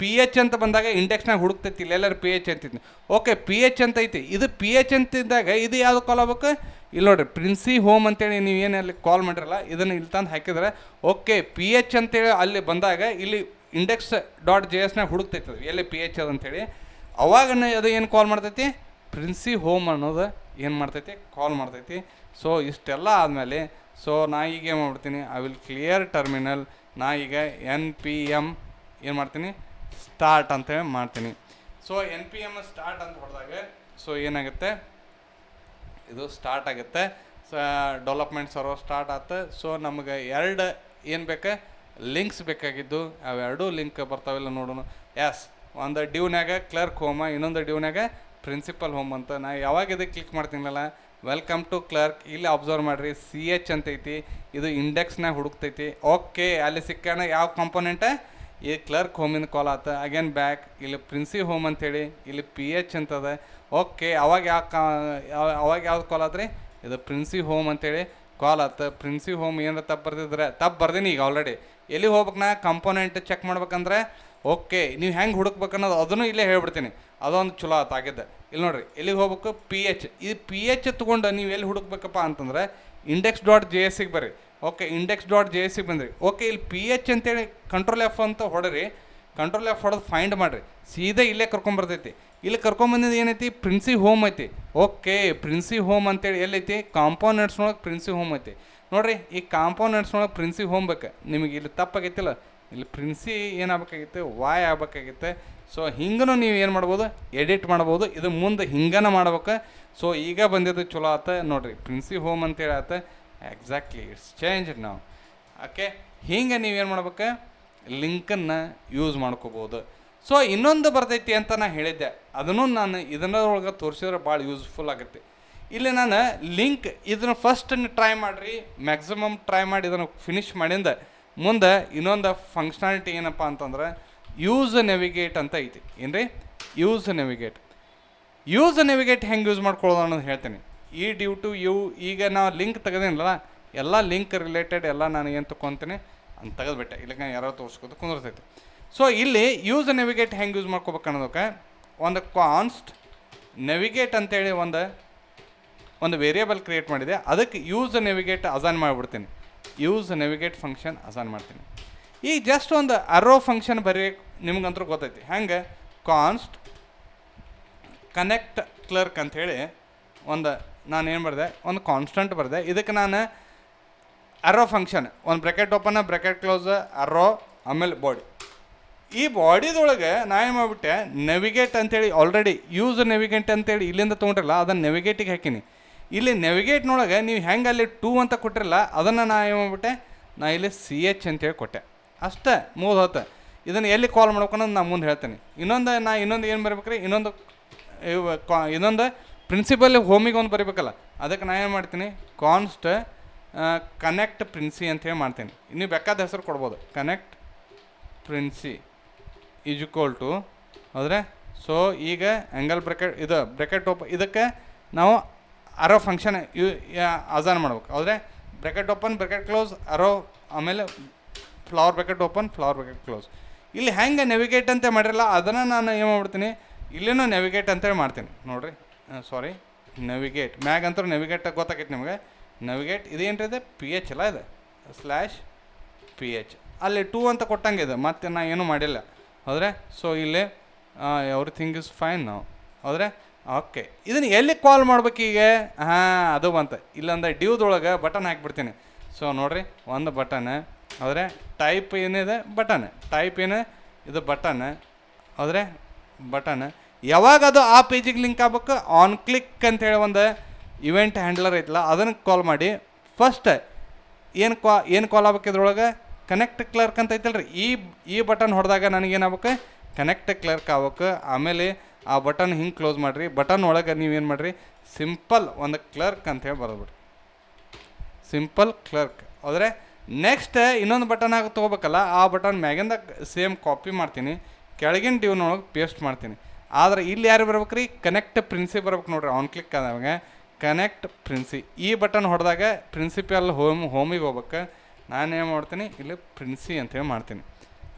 ಪಿ ಎಚ್ ಅಂತ ಬಂದಾಗ ಇಂಡೆಕ್ಸ್ನಾಗ ಹುಡುಕ್ತೈತಿ ಇಲ್ಲ ಎಲ್ಲರೂ ಪಿ ಎಚ್ ಅಂತಿದ್ನಿ ಓಕೆ ಪಿ ಎಚ್ ಅಂತ ಐತಿ. ಇದು ಪಿ ಎಚ್ ಅಂತಿದ್ದಾಗ ಇದು ಯಾವುದು ಕಾಲ್ ಆಗ್ಬೇಕು? ಇಲ್ಲಿ ನೋಡ್ರಿ ಪ್ರಿನ್ಸಿ ಹೋಮ್ ಅಂತೇಳಿ ನೀವು ಏನು ಅಲ್ಲಿ ಕಾಲ್ ಮಾಡಿರಲ್ಲ, ಇದನ್ನು ಇಲ್ಲಿ ತಂದು ಹಾಕಿದ್ರೆ ಓಕೆ ಪಿ ಎಚ್ ಅಂತೇಳಿ ಅಲ್ಲಿ ಬಂದಾಗ ಇಲ್ಲಿ ಇಂಡೆಕ್ಸ್ ಡಾಟ್ ಜೆ ಎಸ್ನಾಗ ಹುಡುಕ್ತೈತಿ ಅದು ಎಲ್ಲಿ ಪಿ ಎಚ್ ಅದು ಅಂತೇಳಿ. ಅವಾಗ ಅದು ಏನು ಕಾಲ್ ಮಾಡ್ತೈತಿ? ಪ್ರಿನ್ಸಿ ಹೋಮ್ ಅನ್ನೋದು ಏನು ಮಾಡ್ತೈತಿ? ಕಾಲ್ ಮಾಡ್ತೈತಿ. ಸೊ ಇಷ್ಟೆಲ್ಲ ಆದಮೇಲೆ ಸೊ ನಾ ಈಗ ಏನು ಮಾಡ್ಬಿಡ್ತೀನಿ ಐ ವಿಲ್ ಕ್ಲಿಯರ್ ಟರ್ಮಿನಲ್ ನಾ ಈಗ ಎನ್ ಪಿ ಎಂ ಏನು ಮಾಡ್ತೀನಿ? ಸ್ಟಾರ್ಟ್ ಅಂತ ಮಾಡ್ತೀನಿ. So N P M start ಅಂತ ಹೊಡೆದಾಗ ಸೊ ಏನಾಗುತ್ತೆ? ಇದು ಸ್ಟಾರ್ಟ್ ಆಗುತ್ತೆ. ಸ ಡೆವಲಪ್ಮೆಂಟ್ ಸರ್ವರ್ ಸ್ಟಾರ್ಟ್ ಆಯ್ತು ಸೊ ನಮಗೆ ಎರಡು ಏನು ಬೇಕು? ಲಿಂಕ್ಸ್ ಬೇಕಾಗಿದ್ದು. ಅವೆರಡೂ ಲಿಂಕ್ ಬರ್ತಾವಿಲ್ಲ ನೋಡೋಣ ಎಸ್ ಒಂದು ಡ್ಯೂನ್ಯಾಗ ಕ್ಲರ್ಕ್ ಹೋಮ ಇನ್ನೊಂದು ಡ್ಯೂನ್ಯಾಗ ಪ್ರಿನ್ಸಿಪಲ್ ಹೋಮ್ ಅಂತ. ನಾ ಯಾವಾಗ ಇದಕ್ಕೆ ಕ್ಲಿಕ್ ಮಾಡ್ತೀನಲ್ಲ? ವೆಲ್ಕಮ್ ಟು ಕ್ಲರ್ಕ್ ಇಲ್ಲಿ ಅಬ್ಸರ್ವ್ ಮಾಡಿರಿ. ಸಿ ಎಚ್ ಅಂತೈತಿ ಇದು ಇಂಡೆಕ್ಸ್ನಾಗ ಹುಡುಕ್ತೈತಿ. ಓಕೆ ಅಲ್ಲಿ ಸಿಕ್ಕಣ ಯಾವ ಕಾಂಪೋನೆಂಟ ಈ ಕ್ಲರ್ಕ್ ಹೋಮಿನ ಕಾಲ್ ಆತ. ಅಗೇನ್ ಬ್ಯಾಕ್ ಇಲ್ಲಿ ಪ್ರಿನ್ಸಿ ಹೋಮ್ ಅಂತೇಳಿ, ಇಲ್ಲಿ ಪಿ ಎಚ್ ಅಂತದ. ಓಕೆ ಅವಾಗ ಯಾವ ಕಾ, ಅವಾಗ ಯಾವ್ದು ಕಾಲ್ ಆತ್ರಿ? ಇದು ಪ್ರಿನ್ಸಿ ಹೋಮ್ ಅಂತೇಳಿ ಕಾಲ್ ಆತ. ಪ್ರಿನ್ಸಿ ಹೋಮ್ ಏನಾರ ತಪ್ಪು ಬರ್ದಿದ್ರೆ, ತಪ್ಪು ಬರ್ದೀನಿ ಈಗ ಆಲ್ರೆಡಿ ಎಲ್ಲಿ ಹೋಗ್ಬೇಕು ನಾ? ಕಂಪೋನೆಂಟ್ ಚೆಕ್ ಮಾಡ್ಬೇಕಂದ್ರೆ ಓಕೆ ನೀವು ಹೆಂಗೆ ಹುಡುಕ್ಬೇಕು ಅನ್ನೋದು ಅದನ್ನು ಇಲ್ಲೇ ಹೇಳ್ಬಿಡ್ತೀನಿ. ಅದೊಂದು ಚಲೋ ಆತ ಆಗಿದ್ದೆ. ಇಲ್ಲಿ ನೋಡ್ರಿ, ಎಲ್ಲಿಗೆ ಹೋಗ್ಬೇಕು? ಪಿ ಎಚ್ ಈ ಪಿ ಎಚ್ ತೊಗೊಂಡು ನೀವು ಎಲ್ಲಿ ಹುಡುಕ್ಬೇಕಪ್ಪ ಅಂತಂದ್ರೆ ಇಂಡೆಕ್ಸ್ ಡಾಟ್ ಜೆ ಎಸ್ಸಿಗೆ ಬರ್ರಿ. Okay index dot J C ಬಂದ್ರಿ. ಓಕೆ, ಇಲ್ಲಿ ಪಿ ಎಚ್ ಅಂತೇಳಿ ಕಂಟ್ರೋಲ್ ಎಫ್ ಅಂತ ಹೊಡ್ರಿ. ಕಂಟ್ರೋಲ್ ಎಫ್ ಹೊಡೆದು ಫೈಂಡ್ ಮಾಡಿರಿ. ಸೀದಾ ಇಲ್ಲೇ ಕರ್ಕೊಂಬರ್ತೈತಿ ಇಲ್ಲಿ ಕರ್ಕೊಂಬಂದಿದ್ದು ಏನೈತಿ? ಪ್ರಿನ್ಸಿ ಹೋಮ್ ಐತಿ. ಓಕೆ ಪ್ರಿನ್ಸಿ ಹೋಮ್ ಅಂತೇಳಿ ಎಲ್ಲೈತಿ? ಕಾಂಪೌಂಡ್ ಪ್ರಿನ್ಸಿ ಹೋಮ್ ಐತಿ. ನೋಡ್ರಿ, ಈ ಕಾಂಪೌಂಡ್ ಒಳಗೆ ಪ್ರಿನ್ಸಿ ಹೋಮ್ ಬೇಕು. ನಿಮಗೆ ಇಲ್ಲಿ ತಪ್ಪಾಗೈತಿಲ್ಲ. ಇಲ್ಲಿ ಪ್ರಿನ್ಸಿ ಏನಾಗಬೇಕಾಗಿತ್ತು ವಾಯ್ ಆಗ್ಬೇಕಾಗಿತ್ತು ಸೊ ಹಿಂಗೂ ನೀವು ಏನು ಮಾಡ್ಬೋದು? ಎಡಿಟ್ ಮಾಡ್ಬೋದು. ಇದು ಮುಂದೆ ಹಿಂಗನ ಮಾಡ್ಬೇಕು. ಸೊ ಈಗ ಬಂದಿದ್ದು ಚಲೋ ಆತ. ನೋಡ್ರಿ ಪ್ರಿನ್ಸಿ ಹೋಮ್ ಅಂತೇಳಿ ಆತ. ಎಕ್ಸಾಕ್ಟ್ಲಿ ಇಟ್ಸ್ ಚೇಂಜ್ ನಾವು ಓಕೆ ಹಿಂಗೆ ನೀವೇನು ಮಾಡ್ಬೇಕು? ಲಿಂಕನ್ನು ಯೂಸ್ ಮಾಡ್ಕೋಬೋದು. ಸೊ ಇನ್ನೊಂದು ಬರ್ತೈತಿ ಅಂತ ನಾನು ಹೇಳಿದ್ದೆ. ಅದನ್ನು ನಾನು ಇದನ್ನೊಳಗೆ ತೋರಿಸಿದ್ರೆ ಭಾಳ ಯೂಸ್ಫುಲ್ ಆಗುತ್ತೆ. ಇಲ್ಲಿ ನಾನು ಲಿಂಕ್ ಇದನ್ನು ಫಸ್ಟ್ ಟ್ರೈ ಮಾಡಿರಿ ಮ್ಯಾಕ್ಸಿಮಮ್ ಟ್ರೈ ಮಾಡಿ ಇದನ್ನು ಫಿನಿಶ್ ಮಾಡಿಂದ ಮುಂದೆ ಇನ್ನೊಂದು ಫಂಕ್ಷನಾಲಿಟಿ ಏನಪ್ಪ ಅಂತಂದ್ರೆ ಯೂಸ್ ನೆವಿಗೇಟ್ ಅಂತ ಐತಿ. ಏನ್ರಿ? ಯೂಸ್ ನೆವಿಗೇಟ್ ಯೂಸ್ ನೆವಿಗೇಟ್ ಹೆಂಗೆ ಯೂಸ್ ಮಾಡ್ಕೊಳ್ಳೋದು ಅನ್ನೋದು ಹೇಳ್ತೀನಿ. ಈ ಡ್ಯೂ ಟು ಯು ಈಗ ನಾವು ಲಿಂಕ್ ತೆಗೆದೇನಲ್ಲ, ಎಲ್ಲ ಲಿಂಕ್ ರಿಲೇಟೆಡ್ ಎಲ್ಲ ನಾನು ಏನು ತೊಗೊತೀನಿ ಅಂತ ತೆಗೆದ್ಬಿಟ್ಟೆ. ಇಲ್ಲಿಗೆ ಯಾರೋ ತೋರಿಸ್ಕೋದು ಕುಂದಿರ್ತೈತಿ. ಸೊ ಇಲ್ಲಿ ಯೂಸ್ ನೆವಿಗೇಟ್ ಹೆಂಗೆ ಯೂಸ್ ಮಾಡ್ಕೋಬೇಕು ಅನ್ನೋದಕ್ಕೆ ಒಂದು ಕಾನ್ಸ್ಟ್ ನೆವಿಗೇಟ್ ಅಂತೇಳಿ ಒಂದು ಒಂದು ವೇರಿಯೇಬಲ್ ಕ್ರಿಯೇಟ್ ಮಾಡಿದೆ. ಅದಕ್ಕೆ ಯೂಸ್ ನೆವಿಗೇಟ್ ಅಸಾನ್ ಮಾಡಿಬಿಡ್ತೀನಿ. ಯೂಸ್ ನೆವಿಗೇಟ್ ಫಂಕ್ಷನ್ ಅಸೈನ್ ಮಾಡ್ತೀನಿ. ಈಗ ಜಸ್ಟ್ ಒಂದು ಅರೋ ಫಂಕ್ಷನ್ ಬರೀ ನಿಮ್ಗಂತೂ ಗೊತ್ತೈತಿ. ಹೆಂಗೆ? ಕಾನ್ಸ್ಟ್ ಕನೆಕ್ಟ್ ಕ್ಲರ್ಕ್ ಅಂಥೇಳಿ ಒಂದು ನಾನು ಏನು ಬರೆದೆ? ಒಂದು ಕಾನ್ಸ್ಟಂಟ್ ಬರೆದೆ. ಇದಕ್ಕೆ ನಾನು ಅರೋ ಫಂಕ್ಷನ್ ಒಂದು bracket open bracket close arrow ಆಮೇಲೆ ಬಾಡಿ ಈ ಬಾಡಿದೊಳಗೆ ನಾ ಏನು ಮಾಡಿಬಿಟ್ಟೆ? ನೆವಿಗೇಟ್ ಅಂತೇಳಿ ಆಲ್ರೆಡಿ ಯೂಸ್ ನೆವಿಗೇಟ್ ಅಂತೇಳಿ ಇಲ್ಲಿಂದ ತೊಗೊಂಡ್ರಲ್ಲ, ಅದನ್ನು ನೆವಿಗೇಟಿಗೆ ಹಾಕಿನಿ. ಇಲ್ಲಿ ನೆವಿಗೇಟ್ನೊಳಗೆ ನೀವು ಹೆಂಗೆ ಅಲ್ಲಿ ಟೂ ಅಂತ ಕೊಟ್ಟಿರಲ್ಲ, ಅದನ್ನು ನಾ ಏನು ಮಾಡಿಬಿಟ್ಟೆ? ನಾ ಇಲ್ಲಿ ಸಿ ಎಚ್ ಅಂತೇಳಿ ಕೊಟ್ಟೆ. ಅಷ್ಟೇ ಮೂರು ಹೊತ್ತು ಇದನ್ನು ಎಲ್ಲಿ ಕಾಲ್ ಮಾಡ್ಬೇಕು ಅನ್ನೋದು ನಾನು ಮುಂದೆ ಹೇಳ್ತೀನಿ. ಇನ್ನೊಂದು ನಾ ಇನ್ನೊಂದು ಏನು ಬರ್ಬೇಕ್ರಿ? ಇನ್ನೊಂದು ಇನ್ನೊಂದು ಪ್ರಿನ್ಸಿಪಲ್ ಹೋಮಿಗೆ ಒಂದು ಬರೀಬೇಕಲ್ಲ, ಅದಕ್ಕೆ ನಾನು ಏನು ಮಾಡ್ತೀನಿ? ಕಾನ್ಸ್ಟ್ ಕನೆಕ್ಟ್ ಪ್ರಿನ್ಸಿ ಅಂತೇಳಿ ಮಾಡ್ತೀನಿ. ನೀವು ಬೇಕಾದ ಹೆಸರು ಕೊಡ್ಬೋದು. Connect princi is equal to ಹೌದ್ರೆ ಸೊ ಈಗ ಆ್ಯಂಗಲ್ ಬ್ರೆಕೆಟ್ ಇದು ಬ್ರೆಕೆಟ್ ಓಪನ್ ಇದಕ್ಕೆ ನಾವು ಅರೋ ಫಂಕ್ಷನ್ ಯು ಅಜಾನ್ ಮಾಡ್ಬೇಕು. ಹೌದ್ರೆ bracket open bracket close arrow ಆಮೇಲೆ flower bracket open flower bracket close ಇಲ್ಲಿ ಹೆಂಗೆ ನೆವಿಗೇಟ್ ಅಂತ ಮಾಡಿರಲ್ಲ, ಅದನ್ನು ನಾನು ಏನು ಮಾಡ್ಬಿಡ್ತೀನಿ? ಇಲ್ಲಿನೂ ನೆವಿಗೇಟ್ ಅಂತೇಳಿ ಮಾಡ್ತೀನಿ. ನೋಡಿರಿ. ಸಾರಿ ನೆವಿಗೇಟ್ ಮ್ಯಾಗ್ ಅಂತ ನೆವಿಗೇಟ್ ಗೊತ್ತಾಗೈತೆ ನಿಮಗೆ. ನೆವಿಗೇಟ್ ಇದೇನು ಇದೆ? ಪಿ ಎಚ್ ಅಲ್ಲ ಇದೆ? ಸ್ಲ್ಯಾಶ್ ಪಿ ಎಚ್ ಅಲ್ಲಿ ಟೂ ಅಂತ ಕೊಟ್ಟಂಗೆ ಇದೆ. ಮತ್ತೆ ನಾ ಏನೂ ಮಾಡಿಲ್ಲ. ಹೌದ್ರೆ ಸೊ ಇಲ್ಲಿ ಎವ್ರಿಥಿಂಗ್ ಇಸ್ ಫೈನ್ ನಾವು ಹೌದ್ರೆ ಓಕೆ ಇದನ್ನು ಎಲ್ಲಿ ಕಾಲ್ ಮಾಡ್ಬೇಕು ಈಗ ಹಾಂ, ಅದು ಬಂತ. ಇಲ್ಲಂದ್ರೆ ಡ್ಯೂದೊಳಗೆ ಬಟನ್ ಹಾಕಿಬಿಡ್ತೀನಿ. ಸೊ ನೋಡಿರಿ, ಒಂದು ಬಟನ್ ಆದರೆ ಟೈಪ್ ಏನಿದೆ? ಬಟನ್ ಟೈಪ್ ಏನು? ಇದು ಬಟನ್ ಆದರೆ ಬಟನ್ ಯಾವಾಗ ಅದು ಆ ಪೇಜಿಗೆ ಲಿಂಕ್ ಆಗ್ಬೇಕು? ಆನ್ ಕ್ಲಿಕ್ ಅಂತೇಳಿ ಒಂದು ಇವೆಂಟ್ ಹ್ಯಾಂಡ್ಲರ್ ಐತಲ್ಲ, ಅದನ್ನು ಕಾಲ್ ಮಾಡಿ. ಫಸ್ಟ್ ಏನು ಕಾ ಏನು ಕಾಲ್ ಆಗ್ಬೇಕು ಇದ್ರೊಳಗೆ? ಕನೆಕ್ಟ್ ಕ್ಲರ್ಕ್ ಅಂತ ಐತಲ್ರಿ. ಈ ಈ ಬಟನ್ ಹೊಡೆದಾಗ ನನಗೇನಾಗ್ಬೇಕು ಕನೆಕ್ಟ್ ಕ್ಲರ್ಕ್ ಆಗ್ಬೇಕು. ಆಮೇಲೆ ಆ ಬಟನ್ ಹಿಂಗೆ ಕ್ಲೋಸ್ ಮಾಡಿರಿ. ಬಟನ್ ಒಳಗೆ ನೀವೇನು ಮಾಡಿರಿ? ಸಿಂಪಲ್ ಒಂದು ಕ್ಲರ್ಕ್ ಅಂತೇಳಿ ಬರೋದ್ಬಿಡ್ರಿ. ಸಿಂಪಲ್ ಕ್ಲರ್ಕ್ ಆದರೆ ನೆಕ್ಸ್ಟ್ ಇನ್ನೊಂದು ಬಟನ್ ಆಗಿ ತೊಗೋಬೇಕಲ್ಲ, ಆ ಬಟನ್ ಮ್ಯಾಗಿಂದ ಸೇಮ್ ಕಾಪಿ ಮಾಡ್ತೀನಿ. ಕೆಳಗಿನ ಡ್ಯೂನೊಳಗೆ ಪೇಸ್ಟ್ ಮಾಡ್ತೀನಿ. ಆದ್ರೆ ಇಲ್ಲಿ ಯಾರು ಬರ್ಬೇಕು ರೀ ಕನೆಕ್ಟ್ ಪ್ರಿನ್ಸಿ ಬರ್ಬೇಕು ನೋಡ್ರಿ ಆನ್ ಕ್ಲಿಕ್ ಆದಾಗ ಕನೆಕ್ಟ್ ಪ್ರಿನ್ಸಿ ಈ ಬಟನ್ ಹೊಡೆದಾಗ ಪ್ರಿನ್ಸಿಪಲ್ ಹೋಮ್ ಹೋಮಿಗೆ ಹೋಗ್ಬೇಕು. ನಾನೇನು ಮಾಡ್ತೀನಿ? ಇಲ್ಲಿ ಪ್ರಿನ್ಸಿ ಅಂತೇಳಿ ಮಾಡ್ತೀನಿ.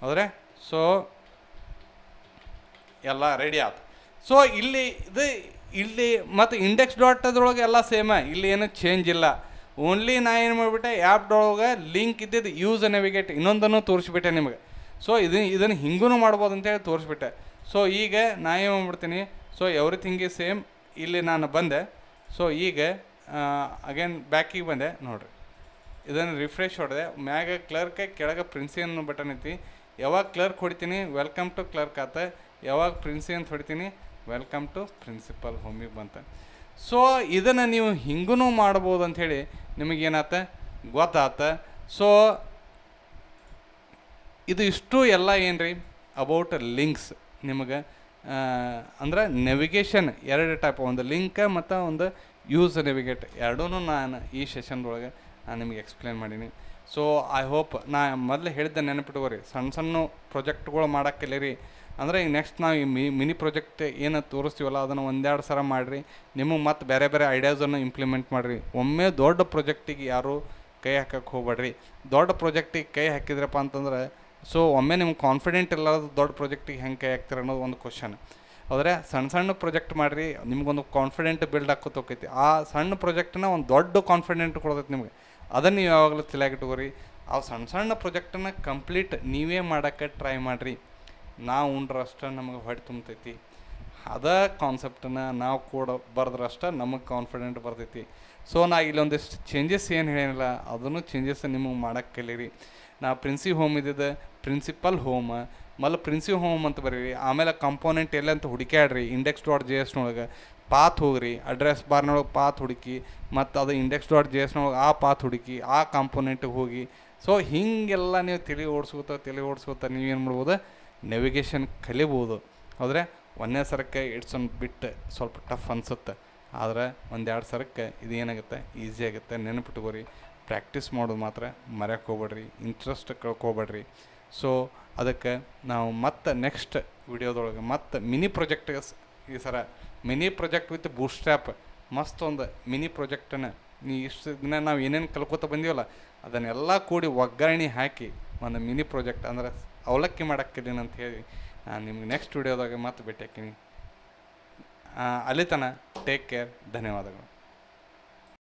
ಹೌದ್ರೆ? ಸೊ ಎಲ್ಲ ರೆಡಿ ಆಯ್ತು ಸೊ ಇಲ್ಲಿ ಇದು ಇಲ್ಲಿ ಮತ್ತು ಇಂಡೆಕ್ಸ್ ಡಾಟ್ ಅದ್ರೊಳಗೆ ಎಲ್ಲ ಸೇಮ ಇಲ್ಲಿ ಏನು ಚೇಂಜ್ ಇಲ್ಲ. ಓನ್ಲಿ ನಾ ಏನು ಮಾಡಿಬಿಟ್ಟೆ? ಆ್ಯಪ್ದೊಳಗೆ ಲಿಂಕ್ ಇದ್ದಿದ್ದು ಯೂಸ್ ನೆವಿಗೇಟ್ ಇನ್ನೊಂದನ್ನು ತೋರಿಸ್ಬಿಟ್ಟೆ ನಿಮಗೆ. ಸೊ ಇದು ಇದನ್ನು ಹಿಂಗೂ ಮಾಡ್ಬೋದು ಅಂತೇಳಿ ತೋರಿಸ್ಬಿಟ್ಟೆ. ಸೊ ಈಗ ನಾ ಏನು ಮಾಡ್ಬಿಡ್ತೀನಿ? ಸೊ ಎವ್ರಿಥಿಂಗ್ ಈಸ್ ಸೇಮ್ ಇಲ್ಲಿ ನಾನು ಬಂದೆ. ಸೊ ಈಗ ಅಗೇನ್ ಬ್ಯಾಕಿಗೆ ಬಂದೆ. ನೋಡಿರಿ. ಇದನ್ನು ರಿಫ್ರೆಶ್ ಹೊಡೆದೆ. ಮ್ಯಾಗ ಕ್ಲರ್ಕ್ ಕೆಳಗೆ ಪ್ರಿನ್ಸಿ ಅನ್ನೋ ಬಟನ್ ಐತಿ. ಯಾವಾಗ ಕ್ಲರ್ಕ್ ಹೊಡಿತೀನಿ? ವೆಲ್ಕಮ್ ಟು ಕ್ಲರ್ಕ್ ಆತ. ಯಾವಾಗ ಪ್ರಿನ್ಸಿ ಅಂತ ಹೊಡಿತೀನಿ? ವೆಲ್ಕಮ್ ಟು ಪ್ರಿನ್ಸಿಪಲ್ ಹೋಮಿಗೆ ಬಂತ. ಸೊ ಇದನ್ನು ನೀವು ಹಿಂಗೂ ಮಾಡ್ಬೋದು ಅಂಥೇಳಿ ನಿಮಗೇನಾತ? ಗೊತ್ತಾತ. ಸೊ ಇದು ಇಷ್ಟು ಎಲ್ಲ ಏನು ರೀ ಅಬೌಟ್ ಲಿಂಕ್ಸ್ ನಿಮಗೆ ಅಂದ್ರೆ ನೆವಿಗೇಷನ್ ಎರಡು ಟೈಪ್ ಒಂದು ಲಿಂಕ್ ಮತ್ತು ಒಂದು ಯೂಸ್ ನೆವಿಗೇಟ್ ಎರಡೂ ನಾನು ಈ ಸೆಷನ್ದೊಳಗೆ ನಾನು ನಿಮಗೆ ಎಕ್ಸ್ಪ್ಲೇನ್ ಮಾಡೀನಿ. ಸೊ ಐ ಹೋಪ್ ನಾ ಮೊದಲು ಹೇಳಿದ್ದೆ ನೆನಪಿಟ್ಕೋರಿ ಸಣ್ಣ ಸಣ್ಣ ಪ್ರೊಜೆಕ್ಟ್ಗಳು ಮಾಡೋಕ್ಕಿಲ್ಲ ರೀ ಅಂದರೆ ಈಗ ನೆಕ್ಸ್ಟ್ ನಾವು ಈ ಮಿ ಮಿನಿ ಪ್ರೊಜೆಕ್ಟ್ ಏನು ತೋರಿಸ್ತೀವಲ್ಲ, ಅದನ್ನು ಒಂದೆರಡು ಸಲ ಮಾಡಿರಿ. ನಿಮಗೆ ಮತ್ತೆ ಬೇರೆ ಬೇರೆ ಐಡಿಯಾಸನ್ನು ಇಂಪ್ಲಿಮೆಂಟ್ ಮಾಡಿರಿ. ಒಮ್ಮೆ ದೊಡ್ಡ ಪ್ರೊಜೆಕ್ಟಿಗೆ ಯಾರು ಕೈ ಹಾಕಕ್ಕೆ ಹೋಗ್ಬೇಡ್ರಿ. ದೊಡ್ಡ ಪ್ರೊಜೆಕ್ಟಿಗೆ ಕೈ ಹಾಕಿದ್ರಪ್ಪ ಅಂತಂದ್ರೆ ಸೊ ಒಮ್ಮೆ ನಿಮ್ಗೆ ಕಾನ್ಫಿಡೆಂಟ್ ಇಲ್ಲದ ದೊಡ್ಡ ಪ್ರಾಜೆಕ್ಟಿಗೆ ಹೆಂಗೆ ಕೈ ಹಾಕ್ತೀರ ಅನ್ನೋದು ಒಂದು ಕ್ವಶನ್ ಆದರೆ ಸಣ್ಣ ಸಣ್ಣ ಪ್ರಾಜೆಕ್ಟ್ ಮಾಡಿರಿ, ನಿಮ್ಗೊಂದು ಕಾನ್ಫಿಡೆಂಟ್ ಬಿಲ್ಡ್ ಹಾಕೋತ ಹೋಗ್ತೈತಿ ಆ ಸಣ್ಣ ಪ್ರಾಜೆಕ್ಟನ್ನ ಒಂದು ದೊಡ್ಡ ಕಾನ್ಫಿಡೆಂಟ್ ಕೊಡ್ತೈತಿ ನಿಮಗೆ. ಅದನ್ನು ನೀವು ಯಾವಾಗಲೂ ತಿಳಿಯಾಗಿಟ್ಕೋರಿ ಆ ಸಣ್ಣ ಸಣ್ಣ ಪ್ರಾಜೆಕ್ಟನ್ನ ಕಂಪ್ಲೀಟ್ ನೀವೇ ಮಾಡೋಕ್ಕೆ ಟ್ರೈ ಮಾಡಿರಿ. ನಾವು ಉಂಡ್ರಷ್ಟ ನಮಗೆ ಹೊಟ್ಟೆ ತುಂಬತೈತಿ. ಅದ ಕಾನ್ಸೆಪ್ಟನ್ನ ನಾವು ಕೂಡ ಬರೆದ್ರಷ್ಟ ನಮಗೆ ಕಾನ್ಫಿಡೆಂಟ್ ಬರ್ತೈತಿ. ಸೊ ನಾ ಇಲ್ಲೊಂದಿಷ್ಟು ಚೇಂಜಸ್ ಏನು ಹೇಳಿಲ್ಲ ಅದನ್ನು ಚೇಂಜಸ್ ನಿಮಗೆ ಮಾಡೋಕ್ಕೆ ಕಲೀರಿ. ನಾ ಪ್ರಿನ್ಸಿ ಹೋಮ್ ಇದ್ದಿದ್ದು. Principal home. ಮೊದಲು ಪ್ರಿನ್ಸಿ ಹೋಮ್ ಅಂತ ಬರೀರಿ. ಆಮೇಲೆ ಕಂಪೋನೆಂಟ್ ಎಲ್ಲ ಅಂತ ಹುಡುಕ್ಯಾಡ್ರಿ. ಇಂಡೆಕ್ಸ್ ಡಾಟ್ ಜಿ ಎಸ್ನೊಳಗೆ ಪಾತ್ ಹೋಗ್ರಿ. ಅಡ್ರೆಸ್ ಬಾರ್ನೊಳಗೆ ಪಾತ್ ಹುಡುಕಿ, ಮತ್ತು ಅದು ಇಂಡೆಕ್ಸ್ ಡಾಟ್ ಜೆ ಎಸ್ನೊಳಗೆ ಆ ಪಾತ್ ಹುಡುಕಿ, ಆ ಕಾಂಪೋನೆಂಟಿಗೆ ಹೋಗಿ. ಸೊ ಹೀಗೆಲ್ಲ ನೀವು ತಲೆ ಓಡಿಸ್ಕೋತ ತಲೆ ಓಡಿಸ್ಕೋತ ನೀವೇನು ಮಾಡ್ಬೋದು? ನೆವಿಗೇಷನ್ ಕಲಿಬೋದು. ಆದರೆ ಒಂದನೇ ಸರಕ್ಕೆ ಇಟ್ಸ್ ಒಂದು ಬಿಟ್ಟು ಸ್ವಲ್ಪ ಟಫ್ ಅನ್ಸುತ್ತೆ. ಆದರೆ ಒಂದೆರಡು ಸರಕ್ಕೆ ಇದು ಏನಾಗುತ್ತೆ ಈಸಿ ಆಗುತ್ತೆ. ನೆನಪಿಟ್ಕೋರಿ. ಪ್ರಾಕ್ಟೀಸ್ ಮಾಡೋದು ಮಾತ್ರ ಮರೆಯೋಕೆ ಹೋಗ್ಬೇಡ್ರಿ ಇಂಟ್ರೆಸ್ಟ್ ಕಳ್ಕೊಬೇಡ್ರಿ ಸೊ ಅದಕ್ಕೆ ನಾವು ಮತ್ತೆ ನೆಕ್ಸ್ಟ್ ವಿಡಿಯೋದೊಳಗೆ ಮತ್ತೆ ಮಿನಿ ಪ್ರೊಜೆಕ್ಟ್ ಈ ಸರ ಮಿನಿ ಪ್ರೊಜೆಕ್ಟ್ ವಿತ್ ಬೂಸ್ಟ್ರ್ಯಾಪ್ ಮಸ್ತ್ ಒಂದು ಮಿನಿ ಪ್ರೊಜೆಕ್ಟನ್ನು ನೀ ಇಷ್ಟು ದಿನ ನಾವು ಏನೇನು ಕಲ್ಕೋತ ಬಂದೀವಲ್ಲ, ಅದನ್ನೆಲ್ಲ ಕೂಡಿ ಒಗ್ಗರಣೆ ಹಾಕಿ ಒಂದು ಮಿನಿ ಪ್ರಾಜೆಕ್ಟ್ ಅಂದ್ರೆ ಅವಲಕ್ಕಿ ಮಾಡಕ್ಕಿದ್ದೀನಿ ಅಂತ ಹೇಳಿ ನಾನು ನಿಮ್ಗೆ ನೆಕ್ಸ್ಟ್ ವಿಡಿಯೋದಾಗ ಮತ್ತೆ ಭೇಟಿ ಹಾಕಿನಿ ಅಲ್ಲಿ ತನಕ ಟೇಕ್ ಕೇರ್ ಧನ್ಯವಾದಗಳು.